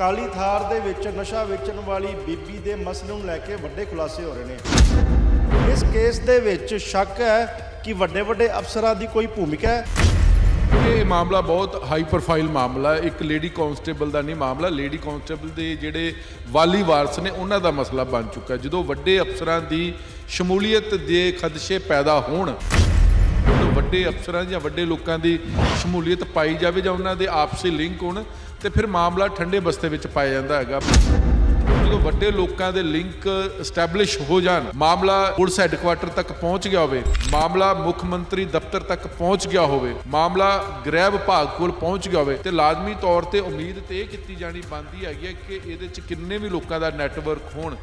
ਕਾਲੀ ਥਾਰ ਦੇ ਵਿੱਚ ਨਸ਼ਾ ਵੇਚਣ ਵਾਲੀ ਬੀਬੀ ਦੇ ਮਸਲੇ ਨੂੰ ਲੈ ਕੇ ਵੱਡੇ ਖੁਲਾਸੇ ਹੋ ਰਹੇ ਨੇ। ਇਸ ਕੇਸ ਦੇ ਵਿੱਚ ਸ਼ੱਕ ਹੈ ਕਿ ਵੱਡੇ ਵੱਡੇ ਅਫਸਰਾਂ ਦੀ ਕੋਈ ਭੂਮਿਕਾ ਹੈ। ਇਹ ਮਾਮਲਾ ਬਹੁਤ ਹਾਈ ਪ੍ਰੋਫਾਈਲ ਮਾਮਲਾ ਹੈ। ਇੱਕ ਲੇਡੀ ਕਾਂਸਟੇਬਲ ਦਾ ਨਹੀਂ ਮਾਮਲਾ ਲੇਡੀ ਕਾਂਸਟੇਬਲ ਦੇ ਜਿਹੜੇ ਵਾਲੀ ਵਾਰਸ ਨੇ, ਉਹਨਾਂ ਦਾ ਮਸਲਾ ਬਣ ਚੁੱਕਾ ਜਦੋਂ ਵੱਡੇ ਅਫਸਰਾਂ ਦੀ ਸ਼ਮੂਲੀਅਤ ਦੇ ਖਦਸ਼ੇ ਪੈਦਾ ਹੋਣ, ਜਦੋਂ ਵੱਡੇ ਅਫਸਰਾਂ ਜਾਂ ਵੱਡੇ ਲੋਕਾਂ ਦੀ ਸ਼ਮੂਲੀਅਤ ਪਾਈ ਜਾਵੇ ਜਾਂ ਉਹਨਾਂ ਦੇ ਆਪਸੀ ਲਿੰਕ ਹੋਣ ਤੇ ਫਿਰ ਮਾਮਲਾ ਠੰਡੇ ਬਸਤੇ ਵਿੱਚ ਪਾਇਆ ਜਾਂਦਾ ਹੈਗਾ। ਜਦੋਂ ਵੱਡੇ ਲੋਕਾਂ ਦੇ ਲਿੰਕ ਸਟੈਬਲਿਸ਼ ਹੋ ਜਾਣ, ਮਾਮਲਾ ਪੁਲਿਸ ਹੈੱਡਕੁਆਟਰ ਤੱਕ ਪਹੁੰਚ ਗਿਆ ਹੋਵੇ, ਮਾਮਲਾ ਮੁੱਖ ਮੰਤਰੀ ਦਫ਼ਤਰ ਤੱਕ ਪਹੁੰਚ ਗਿਆ ਹੋਵੇ, ਮਾਮਲਾ ਗ੍ਰਹਿ ਵਿਭਾਗ ਕੋਲ ਪਹੁੰਚ ਗਿਆ ਹੋਵੇ, ਤੇ ਲਾਜ਼ਮੀ ਤੌਰ ਤੇ ਉਮੀਦ ਤੇ ਇਹ ਕੀਤੀ ਜਾਣੀ ਬਣਦੀ ਹੈਗੀ ਹੈ ਕਿ ਇਹਦੇ 'ਚ ਕਿੰਨੇ ਵੀ ਲੋਕਾਂ ਦਾ ਨੈਟਵਰਕ ਹੋਣ।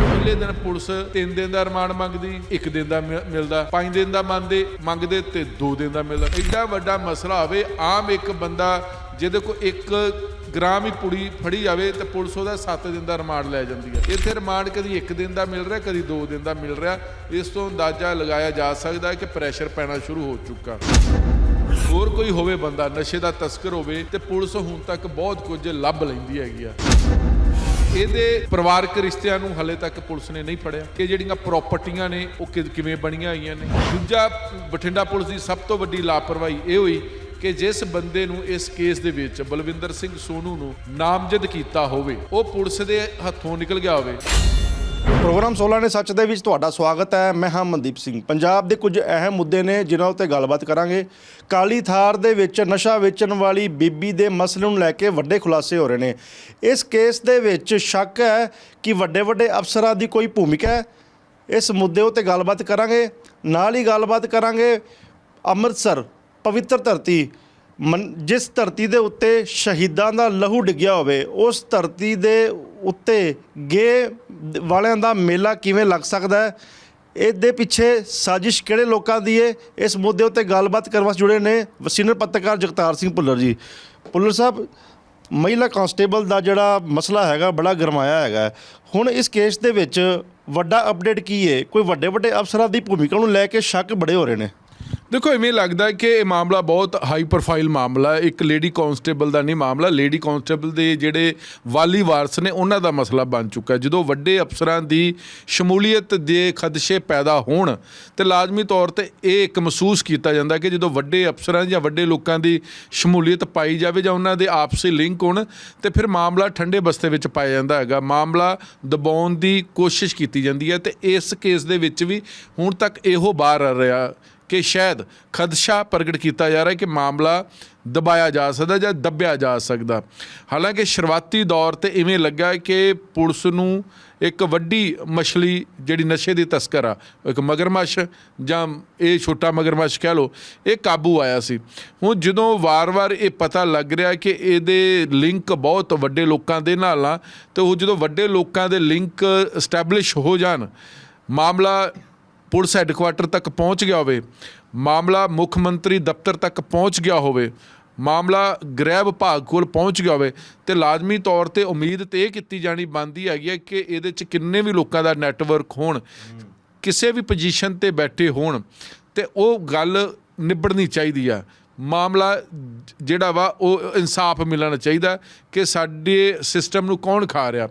ਪਹਿਲੇ ਦਿਨ ਪੁਲਿਸ 3 ਦਿਨ ਦਾ ਰਿਮਾਂਡ ਮੰਗਦੀ 1 ਦਿਨ ਦਾ ਮਿ- ਮਿਲਦਾ 5 ਦਿਨ ਦਾ ਮੰਗਦੇ ਮੰਗਦੇ ਤੇ 2 ਦਿਨ ਦਾ ਮਿਲਦਾ। ਐਡਾ ਵੱਡਾ ਮਸਲਾ ਹੋਵੇ, ਆਮ ਇੱਕ ਬੰਦਾ ਜਿਹਦੇ ਕੋ ਇੱਕ ਗ੍ਰਾਮ ਹੀ ਪੁੜੀ ਫੜੀ ਜਾਵੇ ਤੇ ਪੁਲਿਸ ਉਹਦਾ 7 ਦਿਨ ਦਾ ਰਿਮਾਂਡ ਲੈ ਜਾਂਦੀ ਹੈ। ਇੱਥੇ ਰਿਮਾਂਡ ਕਦੀ 1 ਦਿਨ ਦਾ ਮਿਲ ਰਿਹਾ, ਕਦੀ 2 ਦਿਨ ਦਾ ਮਿਲ ਰਿਹਾ। ਇਸ ਤੋਂ ਅੰਦਾਜ਼ਾ ਲਗਾਇਆ ਜਾ ਸਕਦਾ ਹੈ ਕਿ ਪ੍ਰੈਸ਼ਰ ਪੈਣਾ ਸ਼ੁਰੂ ਹੋ ਚੁੱਕਾ। ਹੋਰ ਕੋਈ ਹੋਵੇ ਬੰਦਾ, ਨਸ਼ੇ ਦਾ ਤਸਕਰ ਹੋਵੇ ਤੇ ਪੁਲਿਸ ਹੁਣ ਤੱਕ ਬਹੁਤ ਕੁਝ ਲੱਭ ਲੈਂਦੀ ਹੈਗੀ ਆ। ਇਹਦੇ ਪਰਿਵਾਰਕ ਰਿਸ਼ਤਿਆਂ ਨੂੰ ਹਲੇ ਤੱਕ ਪੁਲਿਸ ਨੇ ਨਹੀਂ ਫੜਿਆ ਕਿ ਜਿਹੜੀਆਂ ਪ੍ਰਾਪਰਟੀਆਂ ਨੇ ਉਹ ਕਿ- ਕਿਵੇਂ ਬਣੀਆਂ ਹੋਈਆਂ ਨੇ। ਦੂਜਾ ਬਠਿੰਡਾ ਪੁਲਿਸ ਦੀ ਸਭ ਤੋਂ ਵੱਡੀ ਲਾਪਰਵਾਹੀ ਇਹ ਹੋਈ ਕਿ ਜਿਸ ਬੰਦੇ ਨੂੰ ਇਸ ਕੇਸ ਦੇ ਵਿੱਚ ਬਲਵਿੰਦਰ ਸਿੰਘ ਸੋਨੂ ਨੂੰ ਨਾਮਜ਼ਦ ਕੀਤਾ ਹੋਵੇ, ਉਹ ਪੁਲਿਸ ਦੇ ਹੱਥੋਂ ਨਿਕਲ ਗਿਆ ਹੋਵੇ। ਪ੍ਰੋਗਰਾਮ 16 ਨੇ ਸੱਚ ਦੇ ਵਿੱਚ ਤੁਹਾਡਾ ਸਵਾਗਤ ਹੈ। ਮੈਂ ਹਾਂ ਮਨਦੀਪ ਸਿੰਘ। ਪੰਜਾਬ ਦੇ ਕੁਝ ਅਹਿਮ ਮੁੱਦੇ ਨੇ, ਜਿਨ੍ਹਾਂ ਉੱਤੇ ਗੱਲਬਾਤ ਕਰਾਂਗੇ। ਕਾਲੀ ਥਾਰ ਦੇ ਵਿੱਚ ਨਸ਼ਾ ਵੇਚਣ ਵਾਲੀ ਬੀਬੀ ਦੇ ਮਸਲੇ ਨੂੰ ਲੈ ਕੇ ਵੱਡੇ ਖੁਲਾਸੇ ਹੋ ਰਹੇ ਨੇ। ਇਸ ਕੇਸ ਦੇ ਵਿੱਚ ਸ਼ੱਕ ਹੈ ਕਿ ਵੱਡੇ ਵੱਡੇ ਅਫਸਰਾਂ ਦੀ ਕੋਈ ਭੂਮਿਕਾ ਹੈ। ਇਸ ਮੁੱਦੇ ਉੱਤੇ ਗੱਲਬਾਤ ਕਰਾਂਗੇ। ਨਾਲ ਹੀ ਗੱਲਬਾਤ ਕਰਾਂਗੇ ਅੰਮ੍ਰਿਤਸਰ ਪਵਿੱਤਰ ਧਰਤੀ, ਮਨ- ਜਿਸ ਧਰਤੀ ਦੇ ਉੱਤੇ ਸ਼ਹੀਦਾਂ ਦਾ ਲਹੂ ਡਿੱਗਿਆ ਹੋਵੇ, ਉਸ ਧਰਤੀ ਦੇ ਉੱਤੇ ਗੇ ਵਾਲਿਆਂ ਦਾ ਮੇਲਾ ਕਿਵੇਂ ਲੱਗ ਸਕਦਾ ਹੈ? ਇਹਦੇ ਪਿੱਛੇ ਸਾਜ਼ਿਸ਼ ਕਿਹੜੇ ਲੋਕਾਂ ਦੀ ਹੈ ਇਸ ਮੁੱਦੇ ਉੱਤੇ ਗੱਲਬਾਤ ਕਰਨ ਵਾਸਤੇ ਜੁੜੇ ਨੇ ਸੀਨੀਅਰ ਪੱਤਰਕਾਰ ਜਗਤਾਰ ਸਿੰਘ ਭੁੱਲਰ ਜੀ। ਭੁੱਲਰ ਸਾਹਿਬ, ਮਹਿਲਾ ਕਾਂਸਟੇਬਲ ਦਾ ਜਿਹੜਾ ਮਸਲਾ ਹੈਗਾ, ਬੜਾ ਗਰਮਾਇਆ ਹੈਗਾ। ਹੁਣ ਇਸ ਕੇਸ ਦੇ ਵਿੱਚ ਵੱਡਾ ਅਪਡੇਟ ਕੀ ਹੈ ਕੋਈ ਵੱਡੇ ਵੱਡੇ ਅਫਸਰਾਂ ਦੀ ਭੂਮਿਕਾ ਨੂੰ ਲੈ ਕੇ ਸ਼ੱਕ ਬੜੇ ਹੋ ਰਹੇ ਨੇ। ਦੇਖੋ, ਇਵੇਂ ਲੱਗਦਾ ਕਿ ਇਹ ਮਾਮਲਾ ਬਹੁਤ ਹਾਈ ਪ੍ਰੋਫਾਈਲ ਮਾਮਲਾ ਹੈ। ਇੱਕ ਲੇਡੀ ਕਾਂਸਟੇਬਲ ਦਾ ਨਹੀਂ ਮਾਮਲਾ ਲੇਡੀ ਕਾਂਸਟੇਬਲ ਦੇ ਜਿਹੜੇ ਵਾਲੀ ਵਾਰਸ ਨੇ, ਉਹਨਾਂ ਦਾ ਮਸਲਾ ਬਣ ਚੁੱਕਾ ਹੈ। ਜਦੋਂ ਵੱਡੇ ਅਫਸਰਾਂ ਦੀ ਸ਼ਮੂਲੀਅਤ ਦੇ ਖਦਸ਼ੇ ਪੈਦਾ ਹੋਣ, ਤੇ ਲਾਜ਼ਮੀ ਤੌਰ ਤੇ ਇਹ ਇੱਕ ਮਹਿਸੂਸ ਕੀਤਾ ਜਾਂਦਾ ਕਿ ਜਦੋਂ ਵੱਡੇ ਅਫਸਰਾਂ ਜਾਂ ਵੱਡੇ ਲੋਕਾਂ ਦੀ ਸ਼ਮੂਲੀਅਤ ਪਾਈ ਜਾਵੇ ਜਾਂ ਉਹਨਾਂ ਦੇ ਆਪਸੀ ਲਿੰਕ ਹੋਣ, ਤੇ ਫਿਰ ਮਾਮਲਾ ਠੰਡੇ ਬਸਤੇ ਵਿੱਚ ਪਾਇਆ ਜਾਂਦਾ ਹੈਗਾ। ਮਾਮਲਾ ਦਬਾਉਣ ਦੀ ਕੋਸ਼ਿਸ਼ ਕੀਤੀ ਜਾਂਦੀ ਹੈ ਤੇ ਇਸ ਕੇਸ ਦੇ ਵਿੱਚ ਵੀ ਹੁਣ ਤੱਕ ਇਹੋ ਬਾਹਰ ਆ ਰਿਹਾ ਕਿ ਸ਼ਾਇਦ ਖਦਸ਼ਾ ਪ੍ਰਗਟ ਕੀਤਾ ਜਾ ਰਿਹਾ ਹੈ ਕਿ ਮਾਮਲਾ ਦਬਾਇਆ ਜਾ ਸਕਦਾ ਜਾਂ ਦੱਬਿਆ ਜਾ ਸਕਦਾ। ਹਾਲਾਂਕਿ ਸ਼ੁਰੂਆਤੀ ਦੌਰ ਤੇ ਇਵੇਂ ਲੱਗਾ ਕਿ ਪੁਲਿਸ ਨੂੰ ਇੱਕ ਵੱਡੀ ਮਛਲੀ ਜਿਹੜੀ ਨਸ਼ੇ ਦੀ ਤਸਕਰ ਆ, ਇੱਕ ਮਗਰਮੱਛ ਜਾਂ ਇਹ ਛੋਟਾ ਮਗਰਮੱਛ ਕਹਿ ਲਓ, ਇਹ ਕਾਬੂ ਆਇਆ ਸੀ। ਹੁਣ ਜਦੋਂ ਵਾਰ-ਵਾਰ ਇਹ ਪਤਾ ਲੱਗ ਰਿਹਾ ਕਿ ਇਹਦੇ ਲਿੰਕ ਬਹੁਤ ਵੱਡੇ ਲੋਕਾਂ ਦੇ ਨਾਲ ਆ, ਤੇ ਉਹ ਜਦੋਂ ਵੱਡੇ ਲੋਕਾਂ ਦੇ ਲਿੰਕ ਸਟੈਬਲਿਸ਼ ਹੋ ਜਾਣ, ਮਾਮਲਾ ਪੁਲਿਸ ਹੈੱਡਕੁਆਟਰ ਤੱਕ ਪਹੁੰਚ ਗਿਆ ਹੋਵੇ, ਮਾਮਲਾ ਮੁੱਖ ਮੰਤਰੀ ਦਫ਼ਤਰ ਤੱਕ ਪਹੁੰਚ ਗਿਆ ਹੋਵੇ, ਮਾਮਲਾ ਗ੍ਰਹਿ ਵਿਭਾਗ ਕੋਲ ਪਹੁੰਚ ਗਿਆ ਹੋਵੇ, ਤੇ ਲਾਜ਼ਮੀ ਤੌਰ ਤੇ ਉਮੀਦ ਤੇ ਇਹ ਕੀਤੀ ਜਾਣੀ ਬਣਦੀ ਹੈਗੀ ਹੈ ਕਿ ਇਹਦੇ 'ਚ ਕਿੰਨੇ ਵੀ ਲੋਕਾਂ ਦਾ ਨੈਟਵਰਕ ਹੋਣ, ਕਿਸੇ ਵੀ ਪੋਜੀਸ਼ਨ ਤੇ ਬੈਠੇ ਹੋਣ, ਤੇ ਉਹ ਗੱਲ ਨਿਬੜਨੀ ਚਾਹੀਦੀ ਆ। ਮਾਮਲਾ ਜਿਹੜਾ ਵਾ, ਉਹ ਇਨਸਾਫ ਮਿਲਣਾ ਚਾਹੀਦਾ ਕਿ ਸਾਡੇ ਸਿਸਟਮ ਨੂੰ ਕੌਣ ਖਾ ਰਿਹਾ।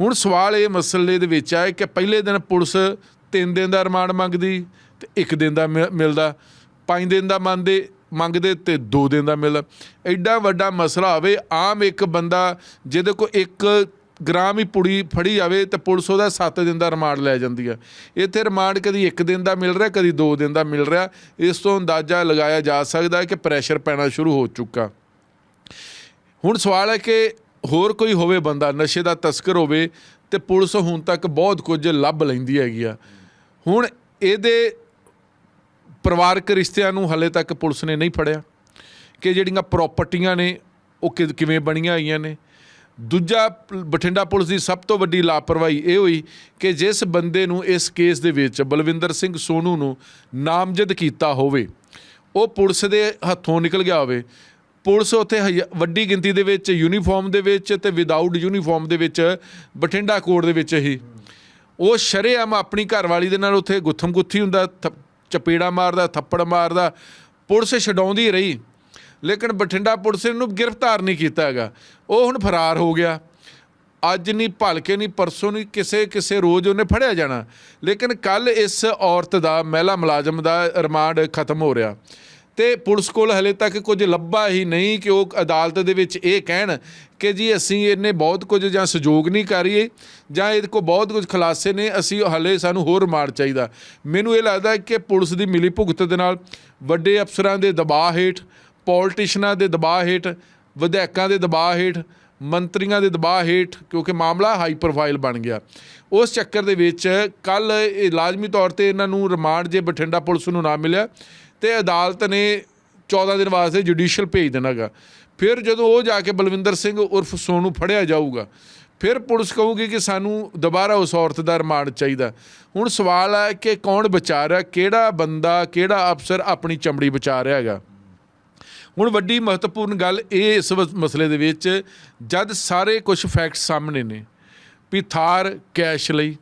ਹੁਣ ਸਵਾਲ ਇਹ ਮਸਲੇ ਦੇ ਵਿੱਚ ਆ ਕਿ ਪਹਿਲੇ ਦਿਨ ਪੁਲਿਸ ਤਿੰਨ ਦਿਨ ਦਾ ਰਿਮਾਂਡ ਮੰਗਦੀ ਤੇ ਇੱਕ ਦਿਨ ਦਾ ਮਿ- ਮਿਲਦਾ। ਪੰਜ ਦਿਨ ਦਾ ਮੰਨਦੇ, ਮੰਗਦੇ ਤੇ 2 ਦਿਨ ਦਾ ਮਿਲਦਾ। ਐਡਾ ਵੱਡਾ ਮਸਲਾ ਹੋਵੇ, ਆਮ ਇੱਕ ਬੰਦਾ ਜਿਹਦੇ ਕੋ ਇੱਕ ਗ੍ਰਾਮ ਹੀ ਪੁੜੀ ਫੜੀ ਜਾਵੇ ਤੇ ਪੁਲਿਸ ਉਹਦਾ 7 ਦਿਨ ਦਾ ਰਿਮਾਂਡ ਲੈ ਜਾਂਦੀ ਆ। ਇੱਥੇ ਰਿਮਾਂਡ ਕਦੀ 1 ਦਿਨ ਦਾ ਮਿਲ ਰਿਹਾ, ਕਦੀ 2 ਦਿਨ ਦਾ ਮਿਲ ਰਿਹਾ। ਇਸ ਤੋਂ ਅੰਦਾਜ਼ਾ ਲਗਾਇਆ ਜਾ ਸਕਦਾ ਹੈ ਕਿ ਪ੍ਰੈਸ਼ਰ ਪੈਣਾ ਸ਼ੁਰੂ ਹੋ ਚੁੱਕਾ। ਹੁਣ ਸਵਾਲ ਹੈ ਕਿ ਹੋਰ ਕੋਈ ਹੋਵੇ ਬੰਦਾ, ਨਸ਼ੇ ਦਾ ਤਸਕਰ ਹੋਵੇ ਤੇ ਪੁਲਿਸ ਹੁਣ ਤੱਕ ਬਹੁਤ ਕੁਝ ਲੱਭ ਲੈਂਦੀ ਹੈਗੀ ਆ। ਹੁਣ ਇਹਦੇ ਪਰਿਵਾਰਕ ਰਿਸ਼ਤਿਆਂ ਨੂੰ ਹਲੇ ਤੱਕ ਪੁਲਿਸ ਨੇ ਨਹੀਂ ਫੜਿਆ ਕਿ ਜਿਹੜੀਆਂ ਪ੍ਰਾਪਰਟੀਆਂ ਨੇ, ਉਹ ਕਿ- ਕਿਵੇਂ ਬਣੀਆਂ ਹੋਈਆਂ ਨੇ। ਦੂਜਾ ਬਠਿੰਡਾ ਪੁਲਿਸ ਦੀ ਸਭ ਤੋਂ ਵੱਡੀ ਲਾਪਰਵਾਹੀ ਇਹ ਹੋਈ ਕਿ ਜਿਸ ਬੰਦੇ ਨੂੰ ਇਸ ਕੇਸ ਦੇ ਵਿੱਚ ਬਲਵਿੰਦਰ ਸਿੰਘ ਸੋਨੂ ਨੂੰ ਨਾਮਜ਼ਦ ਕੀਤਾ ਹੋਵੇ, ਉਹ ਪੁਲਿਸ ਦੇ ਹੱਥੋਂ ਨਿਕਲ ਗਿਆ ਹੋਵੇ। ਪੁਲਿਸ ਉੱਥੇ ਹਜ਼ਾ- ਵੱਡੀ ਗਿਣਤੀ ਦੇ ਵਿੱਚ ਯੂਨੀਫਾਰਮ ਦੇ ਵਿੱਚ ਤੇ ਵਿਦਆਊਟ ਯੂਨੀਫਾਰਮ ਦੇ ਵਿੱਚ ਬਠਿੰਡਾ ਕੋਰਟ ਦੇ ਵਿੱਚ ਹੀ ਉਹ ਸ਼ਰੇਆਮ ਆਪਣੀ ਘਰਵਾਲੀ ਦੇ ਨਾਲ ਉੱਥੇ ਗੁੱਥਮ ਗੁੱਥੀ ਹੁੰਦਾ, ਥ- ਚਪੇੜਾ ਮਾਰਦਾ, ਥੱਪੜ ਮਾਰਦਾ, ਪੁਲਿਸ ਛਡਾਉਂਦੀ ਰਹੀ। ਲੇਕਿਨ ਬਠਿੰਡਾ ਪੁਲਿਸ ਨੇ ਇਹਨੂੰ ਗ੍ਰਿਫਤਾਰ ਨਹੀਂ ਕੀਤਾ ਹੈਗਾ। ਉਹ ਹੁਣ ਫਰਾਰ ਹੋ ਗਿਆ। ਅੱਜ ਨਹੀਂ, ਭਲਕੇ ਨਹੀਂ, ਪਰਸੋਂ ਨਹੀਂ, ਕਿਸੇ ਕਿਸੇ ਰੋਜ਼ ਉਹਨੇ ਫੜਿਆ ਜਾਣਾ। ਲੇਕਿਨ ਕੱਲ ਇਸ ਔਰਤ ਦਾ, ਮਹਿਲਾ ਮੁਲਾਜ਼ਮ ਦਾ ਰਿਮਾਂਡ ਖਤਮ ਹੋ ਰਿਹਾ। ਤੇ ਪੁਲਿਸ ਕੋਲ ਹਲੇ ਤੱਕ ਕੁਝ ਲੱਭਾ ਹੀ ਨਹੀਂ ਕਿ ਉਹ ਅਦਾਲਤ ਦੇ ਵਿੱਚ ਇਹ ਕਹਿਣ ਕਿ ਜੀ ਅਸੀਂ ਇਹਨੇ ਬਹੁਤ ਕੁਝ ਜਾਂ ਸਹਿਯੋਗ ਨਹੀਂ ਕਰੀਏ ਜਾਂ ਇਹਦੇ ਕੋ ਬਹੁਤ ਕੁਝ ਖੁਲਾਸੇ ਨੇ, ਅਸੀਂ ਹਲੇ ਸਾਨੂੰ ਹੋਰ ਰਿਮਾਂਡ ਚਾਹੀਦਾ। ਮੈਨੂੰ ਇਹ ਲੱਗਦਾ ਹੈ ਕਿ ਪੁਲਿਸ ਦੀ ਮਿਲੀ ਭੁਗਤ ਦੇ ਨਾਲ ਵੱਡੇ ਅਫਸਰਾਂ ਦੇ ਦਬਾਅ ਹੇਠ, ਪੋਲਿਟਿਸ਼ਨਾਂ ਦੇ ਦਬਾਅ ਹੇਠ, ਵਿਧਾਇਕਾਂ ਦੇ ਦਬਾਅ ਹੇਠ, ਮੰਤਰੀਆਂ ਦੇ ਦਬਾਅ ਹੇਠ, ਕਿਉਂਕਿ ਮਾਮਲਾ ਹਾਈ ਪ੍ਰੋਫਾਈਲ ਬਣ ਗਿਆ। ਉਸ ਚੱਕਰ ਦੇ ਵਿੱਚ ਕੱਲ ਇਹ ਲਾਜ਼ਮੀ ਤੌਰ ਤੇ ਇਹਨਾਂ ਨੂੰ ਰਿਮਾਂਡ ਜੇ ਬਠਿੰਡਾ ਪੁਲਿਸ ਨੂੰ ਨਾ ਮਿਲਿਆ ਤੇ ਅਦਾਲਤ ਨੇ 14 ਦਿਨ ਵਾਸਤੇ ਜੁਡੀਸ਼ੀਅਲ ਭੇਜ ਦੇਣਾਗਾ ਫਿਰ ਜਦੋਂ ਉਹ ਜਾ ਕੇ ਬਲਵਿੰਦਰ ਸਿੰਘ ਉਰਫ ਸੋਨੂ ਫੜਿਆ ਜਾਊਗਾ, ਫਿਰ ਪੁਲਿਸ ਕਹੂਗੀ ਕਿ ਸਾਨੂੰ ਦੁਬਾਰਾ ਉਸ ਔਰਤ ਦਾ ਰਿਮਾਂਡ ਚਾਹੀਦਾ। ਹੁਣ ਸਵਾਲ ਹੈ ਕਿ ਕੌਣ ਬਚਾ ਰਿਹਾ, ਕਿਹੜਾ ਬੰਦਾ, ਕਿਹੜਾ ਅਫਸਰ ਆਪਣੀ ਚਮੜੀ ਬਚਾ ਰਿਹਾ ਹੈਗਾ। ਹੁਣ ਵੱਡੀ ਮਹੱਤਵਪੂਰਨ ਗੱਲ ਇਹ ਇਸ ਵਸ- ਮਸਲੇ ਦੇ ਵਿੱਚ ਜਦ ਸਾਰੇ ਕੁਝ ਫੈਕਟਸ ਸਾਹਮਣੇ ਨੇ, ਵੀ ਥਾਰ ਕੈਸ਼ ਲਈ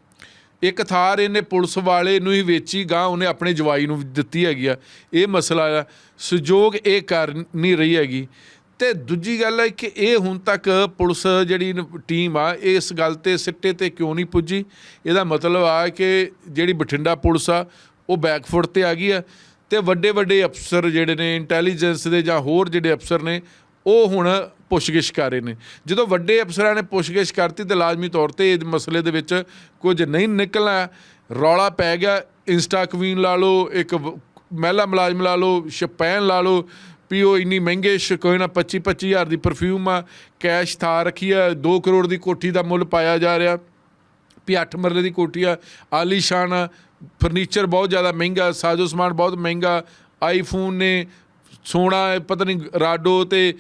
ਇੱਕ ਥਾਰ ਇਹਨੇ ਪੁਲਿਸ ਵਾਲੇ ਨੂੰ ਹੀ ਵੇਚੀ ਗਾਂ ਉਹਨੇ ਆਪਣੇ ਜਵਾਈ ਨੂੰ ਦਿੱਤੀ ਹੈਗੀ ਆ। ਇਹ ਮਸਲਾ ਆ, ਸਹਿਯੋਗ ਇਹ ਕਰ ਨਹੀਂ ਰਹੀ ਹੈਗੀ। ਤੇ ਦੂਜੀ ਗੱਲ ਹੈ ਕਿ ਇਹ ਹੁਣ ਤੱਕ ਪੁਲਿਸ ਜਿਹੜੀ ਟੀਮ ਆ, ਇਸ ਗੱਲ ਤੇ ਸਿੱਟੇ ਤੇ ਕਿਉਂ ਨਹੀਂ ਪੁੱਜੀ? ਇਹਦਾ ਮਤਲਬ ਆ ਕਿ ਜਿਹੜੀ ਬਠਿੰਡਾ ਪੁਲਿਸ ਆ, ਉਹ ਬੈਕਫੁੱਟ ਤੇ ਆ ਗਈ ਆ। ਤੇ ਵੱਡੇ ਵੱਡੇ ਅਫਸਰ ਜਿਹੜੇ ਨੇ ਇੰਟੈਲੀਜੈਂਸ ਦੇ ਜਾਂ ਹੋਰ ਜਿਹੜੇ ਅਫਸਰ ਨੇ ਉਹ ਹੁਣ ਪੁੱਛਗਿੱਛ ਕਰ ਰਹੇ ਨੇ। ਜਦੋਂ ਵੱਡੇ ਅਫਸਰਾਂ ਨੇ ਪੁੱਛਗਿੱਛ ਕਰਤੀ ਤੇ ਲਾਜ਼ਮੀ ਤੌਰ ਤੇ ਇਸ ਮਸਲੇ ਦੇ ਵਿੱਚ ਕੁਝ ਨਹੀਂ ਨਿਕਲਣਾ ਰੌਲਾ ਪੈ ਗਿਆ। ਇੰਸਟਾ ਕਵੀਨ ਲਾ ਲਓ, ਇੱਕ ਮਹਿਲਾ ਮੁਲਾਜ਼ਮ ਲਾ ਲਓ ਸ਼ਪੈਨ ਲਾ ਲਓ, ਵੀ ਉਹ ਇੰਨੀ ਮਹਿੰਗੇ ਸ਼- ਕੋਈ ਨਾ 25 25 ਹਜ਼ਾਰ ਦੀ ਪਰਫਿਊਮ ਆ ਕੈਸ਼ ਥਾ ਰੱਖੀ ਆ 2 ਕਰੋੜ ਦੀ ਕੋਠੀ ਦਾ ਮੁੱਲ ਪਾਇਆ ਜਾ ਰਿਹਾ। ਵੀ 8 ਮਰਲੇ ਦੀ ਕੋਠੀ ਆ, ਆਲੀਸ਼ਾਨ ਆ ਫਰਨੀਚਰ ਬਹੁਤ ਜ਼ਿਆਦਾ ਮਹਿੰਗਾ, ਸਾਜੋ ਸਮਾਨ ਬਹੁਤ ਮਹਿੰਗਾ ਆਈਫੋਨ ਨੇ ਸੋਨਾ ਪਤਾ ਨਹੀਂ, ਰਾਡੋ ਤੇ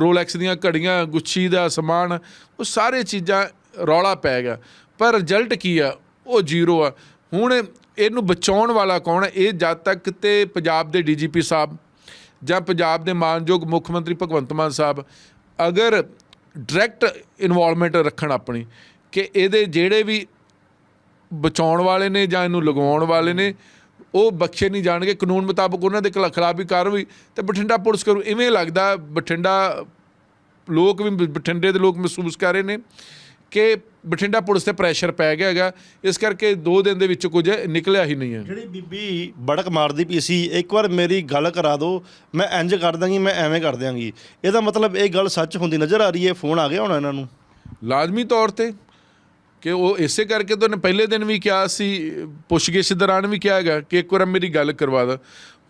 ਰੋਲੈਕਸ ਦੀਆਂ ਘੜੀਆਂ, ਗੁੱਛੀ ਦਾ ਸਮਾਨ, ਉਹ ਸਾਰੇ ਚੀਜ਼ਾਂ ਰੌਲਾ ਪੈ ਗਿਆ। ਪਰ ਰਿਜ਼ਲਟ ਕੀ ਆ? ਉਹ ਜ਼ੀਰੋ ਆ। ਹੁਣ ਇਹਨੂੰ ਬਚਾਉਣ ਵਾਲਾ ਕੌਣ ਹੈ ਇਹ ਜਦ ਤੱਕ ਤੇ ਪੰਜਾਬ ਦੇ ਡੀਜੀਪੀ ਸਾਹਿਬ ਜਾਂ ਪੰਜਾਬ ਦੇ ਮਾਨਯੋਗ ਮੁੱਖ ਮੰਤਰੀ ਭਗਵੰਤ ਮਾਨ ਸਾਹਿਬ, ਅਗਰ ਡਾਇਰੈਕਟ ਇਨਵੋਲਵਮੈਂਟ ਰੱਖਣ ਆਪਣੀ, ਕਿ ਇਹਦੇ ਜਿਹੜੇ ਵੀ ਬਚਾਉਣ ਵਾਲੇ ਨੇ ਜਾਂ ਇਹਨੂੰ ਲਗਾਉਣ ਵਾਲੇ ਨੇ ਉਹ ਬਖਸ਼ੇ ਨਹੀਂ ਜਾਣਗੇ ਕਾਨੂੰਨ ਮੁਤਾਬਕ ਉਹਨਾਂ ਦੇ ਖਿਲਾ- ਖਿਲਾਫ ਵੀ ਕਾਰਵਾਈ ਤੇ ਬਠਿੰਡਾ ਪੁਲਿਸ ਕਰੂ। ਇਵੇਂ ਲੱਗਦਾ ਬਠਿੰਡਾ ਲੋਕ ਵੀ ਬਠਿੰਡੇ ਦੇ ਲੋਕ ਮਹਿਸੂਸ ਕਰ ਰਹੇ ਨੇ ਕਿ ਬਠਿੰਡਾ ਪੁਲਿਸ ਤੇ ਪ੍ਰੈਸ਼ਰ ਪੈ ਗਿਆ ਹੈਗਾ। ਇਸ ਕਰਕੇ 2 ਦਿਨ ਦੇ ਵਿੱਚ ਕੁਝ ਨਿਕਲਿਆ ਹੀ ਨਹੀਂ ਹੈ। ਜਿਹੜੀ ਬੀਬੀ ਬੜਕ ਮਾਰਦੀ ਪਈ ਸੀ ਇੱਕ ਵਾਰ ਮੇਰੀ ਗੱਲ ਕਰਾ ਦਿਓ ਮੈਂ ਇੰਜ ਕਰ ਦਾਂਗੀ ਮੈਂ ਐਵੇਂ ਕਰ ਦਿਆਂਗੀ। ਇਹਦਾ ਮਤਲਬ ਇਹ ਗੱਲ ਸੱਚ ਹੁੰਦੀ ਨਜ਼ਰ ਆ ਰਹੀ ਹੈ ਫੋਨ ਆ ਗਿਆ ਹੋਣਾ ਇਹਨਾਂ ਨੂੰ? ਲਾਜ਼ਮੀ ਤੌਰ ਤੇ ਕਿ ਉਹ ਇਸੇ ਕਰਕੇ ਤਾਂ ਉਹਨੇ ਪਹਿਲੇ ਦਿਨ ਵੀ ਕਿਹਾ ਸੀ, ਪੁੱਛਗਿੱਛ ਦੌਰਾਨ ਵੀ ਕਿਹਾ ਹੈਗਾ ਕਿ ਇੱਕ ਵਾਰ ਮੇਰੀ ਗੱਲ ਕਰਵਾ ਦਾ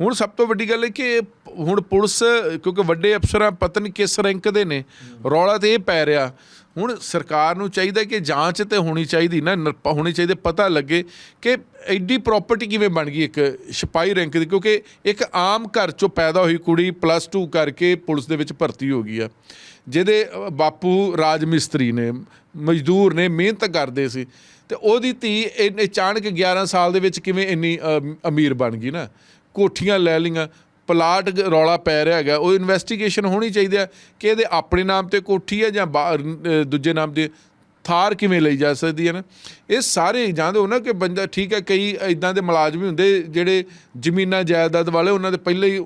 ਹੁਣ ਸਭ ਤੋਂ ਵੱਡੀ ਗੱਲ ਹੈ ਕਿ ਹੁਣ ਪੁਲਿਸ, ਕਿਉਂਕਿ ਵੱਡੇ ਅਫਸਰਾਂ ਪਤਨ ਕਿਸ ਰੈਂਕ ਦੇ ਨੇ, ਰੌਲਾ ਤੇ ਇਹ ਪੈ ਰਿਹਾ। ਹੁਣ ਸਰਕਾਰ ਨੂੰ ਚਾਹੀਦਾ ਕਿ ਜਾਂਚ ਤੇ ਹੋਣੀ ਚਾਹੀਦੀ ਨਾ, ਨ- ਹੋਣੀ ਚਾਹੀਦੀ, ਪਤਾ ਲੱਗੇ ਕਿ ਐਡੀ ਪ੍ਰਾਪਰਟੀ ਕਿਵੇਂ ਬਣ ਗਈ ਇੱਕ ਸਿਪਾਹੀ ਰੈਂਕ ਦੀ, ਕਿਉਂਕਿ ਇੱਕ ਆਮ ਘਰ ਚੋਂ ਪੈਦਾ ਹੋਈ ਕੁੜੀ ਪਲੱਸ 2 ਕਰਕੇ ਪੁਲਿਸ ਦੇ ਵਿੱਚ ਭਰਤੀ ਹੋ ਗਈ ਆ। ਜਿਹਦੇ ਬਾਪੂ ਰਾਜ ਮਿਸਤਰੀ ਨੇ ਮਜ਼ਦੂਰ ਨੇ, ਮਿਹਨਤ ਕਰਦੇ ਸੀ। ਤੇ ਉਹਦੀ ਧੀ ਇੰਨੇ ਅਚਾਨਕ 11 ਸਾਲ ਦੇ ਵਿੱਚ ਕਿਵੇਂ ਇੰਨੀ ਅਮੀਰ ਬਣ ਗਈ ਨਾ? ਕੋਠੀਆਂ ਲੈ ਲਈਆਂ, ਪਲਾਟ ਰੌਲਾ ਪੈ ਰਿਹਾ ਹੈਗਾ। ਉਹ ਇਨਵੈਸਟੀਗੇਸ਼ਨ ਹੋਣੀ ਚਾਹੀਦੀ ਹੈ ਕਿ ਇਹਦੇ ਆਪਣੇ ਨਾਮ ਤੇ ਕੋਠੀ ਹੈ ਜਾਂ ਬਾ- ਦੂਜੇ ਨਾਮ ਦੀ ਥਾਰ ਕਿਵੇਂ ਲਈ ਜਾ ਸਕਦੀ ਹੈ ਨਾ? ਇਹ ਸਾਰੇ ਜਾਣਦੇ ਹੋ ਨਾ ਕਿ ਬੰਦਾ ਠੀਕ ਹੈ, ਕਈ ਇਦਾਂ ਦੇ ਮੁਲਾਜ਼ਮ ਹੁੰਦੇ ਜਿਹੜੇ ਜ਼ਮੀਨਾਂ ਜਾਇਦਾਦ ਵਾਲੇ, ਉਹਨਾਂ ਦੇ ਪਹਿਲਾਂ ਹੀ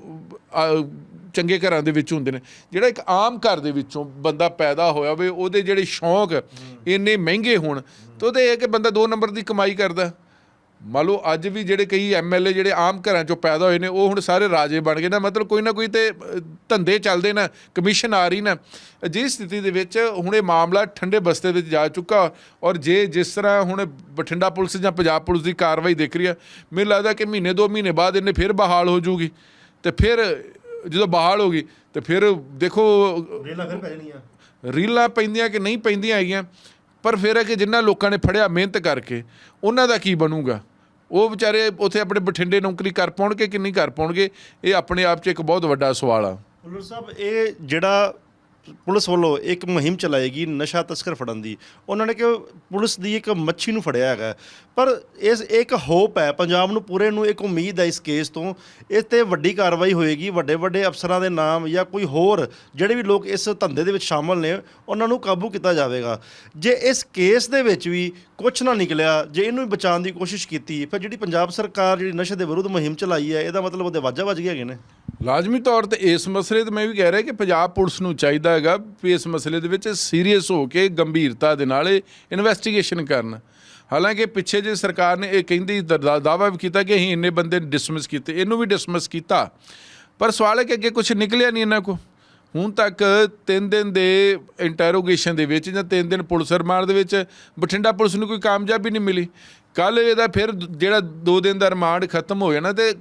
ਚੰਗੇ ਘਰਾਂ ਦੇ ਵਿੱਚ ਹੁੰਦੇ ਨੇ। ਜਿਹੜਾ ਇੱਕ ਆਮ ਘਰ ਦੇ ਵਿੱਚੋਂ ਬੰਦਾ ਪੈਦਾ ਹੋਇਆ ਹੋਵੇ, ਉਹਦੇ ਜਿਹੜੇ ਸ਼ੌਂਕ ਇੰਨੇ ਮਹਿੰਗੇ ਹੋਣ, ਤਾਂ ਉਹਦੇ ਇਹ ਕਿ ਬੰਦਾ ਦੋ ਨੰਬਰ ਦੀ ਕਮਾਈ ਕਰਦਾ। ਮੰਨ ਲਓ ਅੱਜ ਵੀ ਜਿਹੜੇ ਕਈ ਐਮਐਲਏ ਜਿਹੜੇ ਆਮ ਘਰਾਂ ਚੋਂ ਪੈਦਾ ਹੋਏ ਨੇ, ਉਹ ਹੁਣ ਸਾਰੇ ਰਾਜੇ ਬਣ ਗਏ ਨਾ। ਮਤਲਬ ਕੋਈ ਨਾ ਕੋਈ ਤੇ ਧੰਦੇ ਚੱਲਦੇ ਨਾ, ਕਮਿਸ਼ਨ ਆ ਰਹੀ ਨਾ। ਅਜਿਹੀ ਸਥਿਤੀ ਦੇ ਵਿੱਚ ਹੁਣ ਇਹ ਮਾਮਲਾ ਠੰਡੇ ਬਸਤੇ ਵਿੱਚ ਜਾ ਚੁੱਕਾ ਔਰ ਜੇ ਜਿਸ ਤਰ੍ਹਾਂ ਹੁਣ ਬਠਿੰਡਾ ਪੁਲਿਸ ਜਾਂ ਪੰਜਾਬ ਪੁਲਿਸ ਦੀ ਕਾਰਵਾਈ ਦੇਖ ਰਹੀ ਆ ਮੈਨੂੰ ਲੱਗਦਾ ਕਿ ਮਹੀਨੇ ਦੋ ਮਹੀਨੇ ਬਾਅਦ ਇਹਨੇ ਫਿਰ ਬਹਾਲ ਹੋ ਜੂਗੀ। ਤੇ ਫਿਰ ਜਦੋਂ ਬਹਾਲ ਹੋ ਗਈ ਤੇ ਫਿਰ ਦੇਖੋ ਰੇਲਾ ਫਿਰ ਪੈ ਜਾਣੀਆਂ ਰੀਲਾਂ ਪੈਂਦੀਆਂ ਕਿ ਨਹੀਂ ਪੈਂਦੀਆਂ ਹੈਗੀਆਂ ਪਰ ਫਿਰ ਹੈ ਕਿ ਜਿਨ੍ਹਾਂ ਲੋਕਾਂ ਨੇ ਫੜਿਆ ਮਿਹਨਤ ਕਰਕੇ ਉਹਨਾਂ ਦਾ ਕੀ ਬਣੂਗਾ? ਉਹ ਵਿਚਾਰੇ ਉੱਥੇ ਆਪਣੇ ਬਠਿੰਡੇ ਨੌਕਰੀ ਕਰ ਪਾਉਣਗੇ ਕਿ ਨਹੀਂ ਕਰ ਪਾਉਣਗੇ ਇਹ ਆਪਣੇ ਆਪ 'ਚ ਇੱਕ ਬਹੁਤ ਵੱਡਾ ਸਵਾਲ ਆ। ਪੁਲਿਸ ਸਾਹਿਬ ਇਹ ਜਿਹੜਾ ਪੁਲਿਸ ਵੱਲੋਂ ਇੱਕ ਮੁਹਿੰਮ ਚਲਾਏਗੀ ਨਸ਼ਾ ਤਸਕਰ ਫੜਨ ਦੀ। ਉਹਨਾਂ ਨੇ ਕਿ ਪੁਲਿਸ ਦੀ ਇੱਕ ਮੱਛੀ ਨੂੰ ਫੜਿਆ ਹੈਗਾ। ਪਰ ਇਸ ਇੱਕ ਹੋਪ ਹੈ, ਪੰਜਾਬ ਨੂੰ ਪੂਰੇ ਨੂੰ ਇੱਕ ਉਮੀਦ ਹੈ ਇਸ ਕੇਸ ਤੋਂ। ਇਸ ਤੇ ਵੱਡੀ ਕਾਰਵਾਈ ਹੋਏਗੀ ਵੱਡੇ ਵੱਡੇ ਅਫਸਰਾਂ ਦੇ ਨਾਮ ਜਾਂ ਕੋਈ ਹੋਰ ਜਿਹੜੇ ਵੀ ਲੋਕ ਇਸ ਧੰਦੇ ਦੇ ਵਿੱਚ ਸ਼ਾਮਲ ਨੇ, ਉਹਨਾਂ ਨੂੰ ਕਾਬੂ ਕੀਤਾ ਜਾਵੇਗਾ। ਜੇ ਇਸ ਕੇਸ ਦੇ ਵਿੱਚ ਵੀ ਕੁਝ ਨਾ ਨਿਕਲਿਆ, ਜੇ ਇਹਨੂੰ ਵੀ ਬਚਾਉਣ ਦੀ ਕੋਸ਼ਿਸ਼ ਕੀਤੀ, ਫਿਰ ਜਿਹੜੀ ਪੰਜਾਬ ਸਰਕਾਰ ਜਿਹੜੀ ਨਸ਼ੇ ਦੇ ਵਿਰੁੱਧ ਮੁਹਿੰਮ ਚਲਾਈ ਹੈ, ਇਹਦਾ ਮਤਲਬ ਉਹਦੇ ਵਾਜਾ ਵੱਜ ਗਏ ਹੈਗੇ ਨੇ ਲਾਜ਼ਮੀ ਤੌਰ ਤੇ ਇਸ ਮਸਲੇ ਤੇ ਮੈਂ ਵੀ ਕਹਿ ਰਿਹਾ ਕਿ ਪੰਜਾਬ ਪੁਲਿਸ ਨੂੰ ਚਾਹੀਦਾ ਹੈਗਾ ਵੀ ਇਸ ਮਸਲੇ ਦੇ ਵਿੱਚ ਸੀਰੀਅਸ ਹੋ ਕੇ ਗੰਭੀਰਤਾ ਦੇ ਨਾਲ ਇਨਵੈਸਟੀਗੇਸ਼ਨ ਕਰਨ। ਹਾਲਾਂਕਿ ਪਿੱਛੇ ਜੇ ਸਰਕਾਰ ਨੇ ਇਹ ਕਹਿੰਦੀ ਦਾਵਾ ਵੀ ਕੀਤਾ ਕਿ ਅਸੀਂ ਇੰਨੇ ਬੰਦੇ ਡਿਸਮਿਸ ਕੀਤੇ ਇਹਨੂੰ ਵੀ ਡਿਸਮਿਸ ਕੀਤਾ। ਪਰ ਸਵਾਲ ਹੈ ਕਿ ਅੱਗੇ ਕੁਝ ਨਿਕਲਿਆ ਨਹੀਂ ਇਹਨਾਂ ਕੋ ਹੁਣ ਤੱਕ 3 ਦਿਨ ਦੇ ਇੰਟਰੋਗੇਸ਼ਨ ਦੇ ਵਿੱਚ ਜਾਂ 3 ਦਿਨ ਪੁਲਿਸ ਰਿਮਾਂਡ ਦੇ ਵਿੱਚ ਬਠਿੰਡਾ ਪੁਲਿਸ ਨੂੰ ਕੋਈ ਕਾਮਯਾਬੀ ਨਹੀਂ ਮਿਲੀ। ਕੱਲ ਇਹਦਾ ਫਿਰ ਜਿਹੜਾ 2 ਦਿਨ ਦਾ ਰਿਮਾਂਡ ਖਤਮ ਹੋ ਜਾਣਾ ਤੇ ਅ,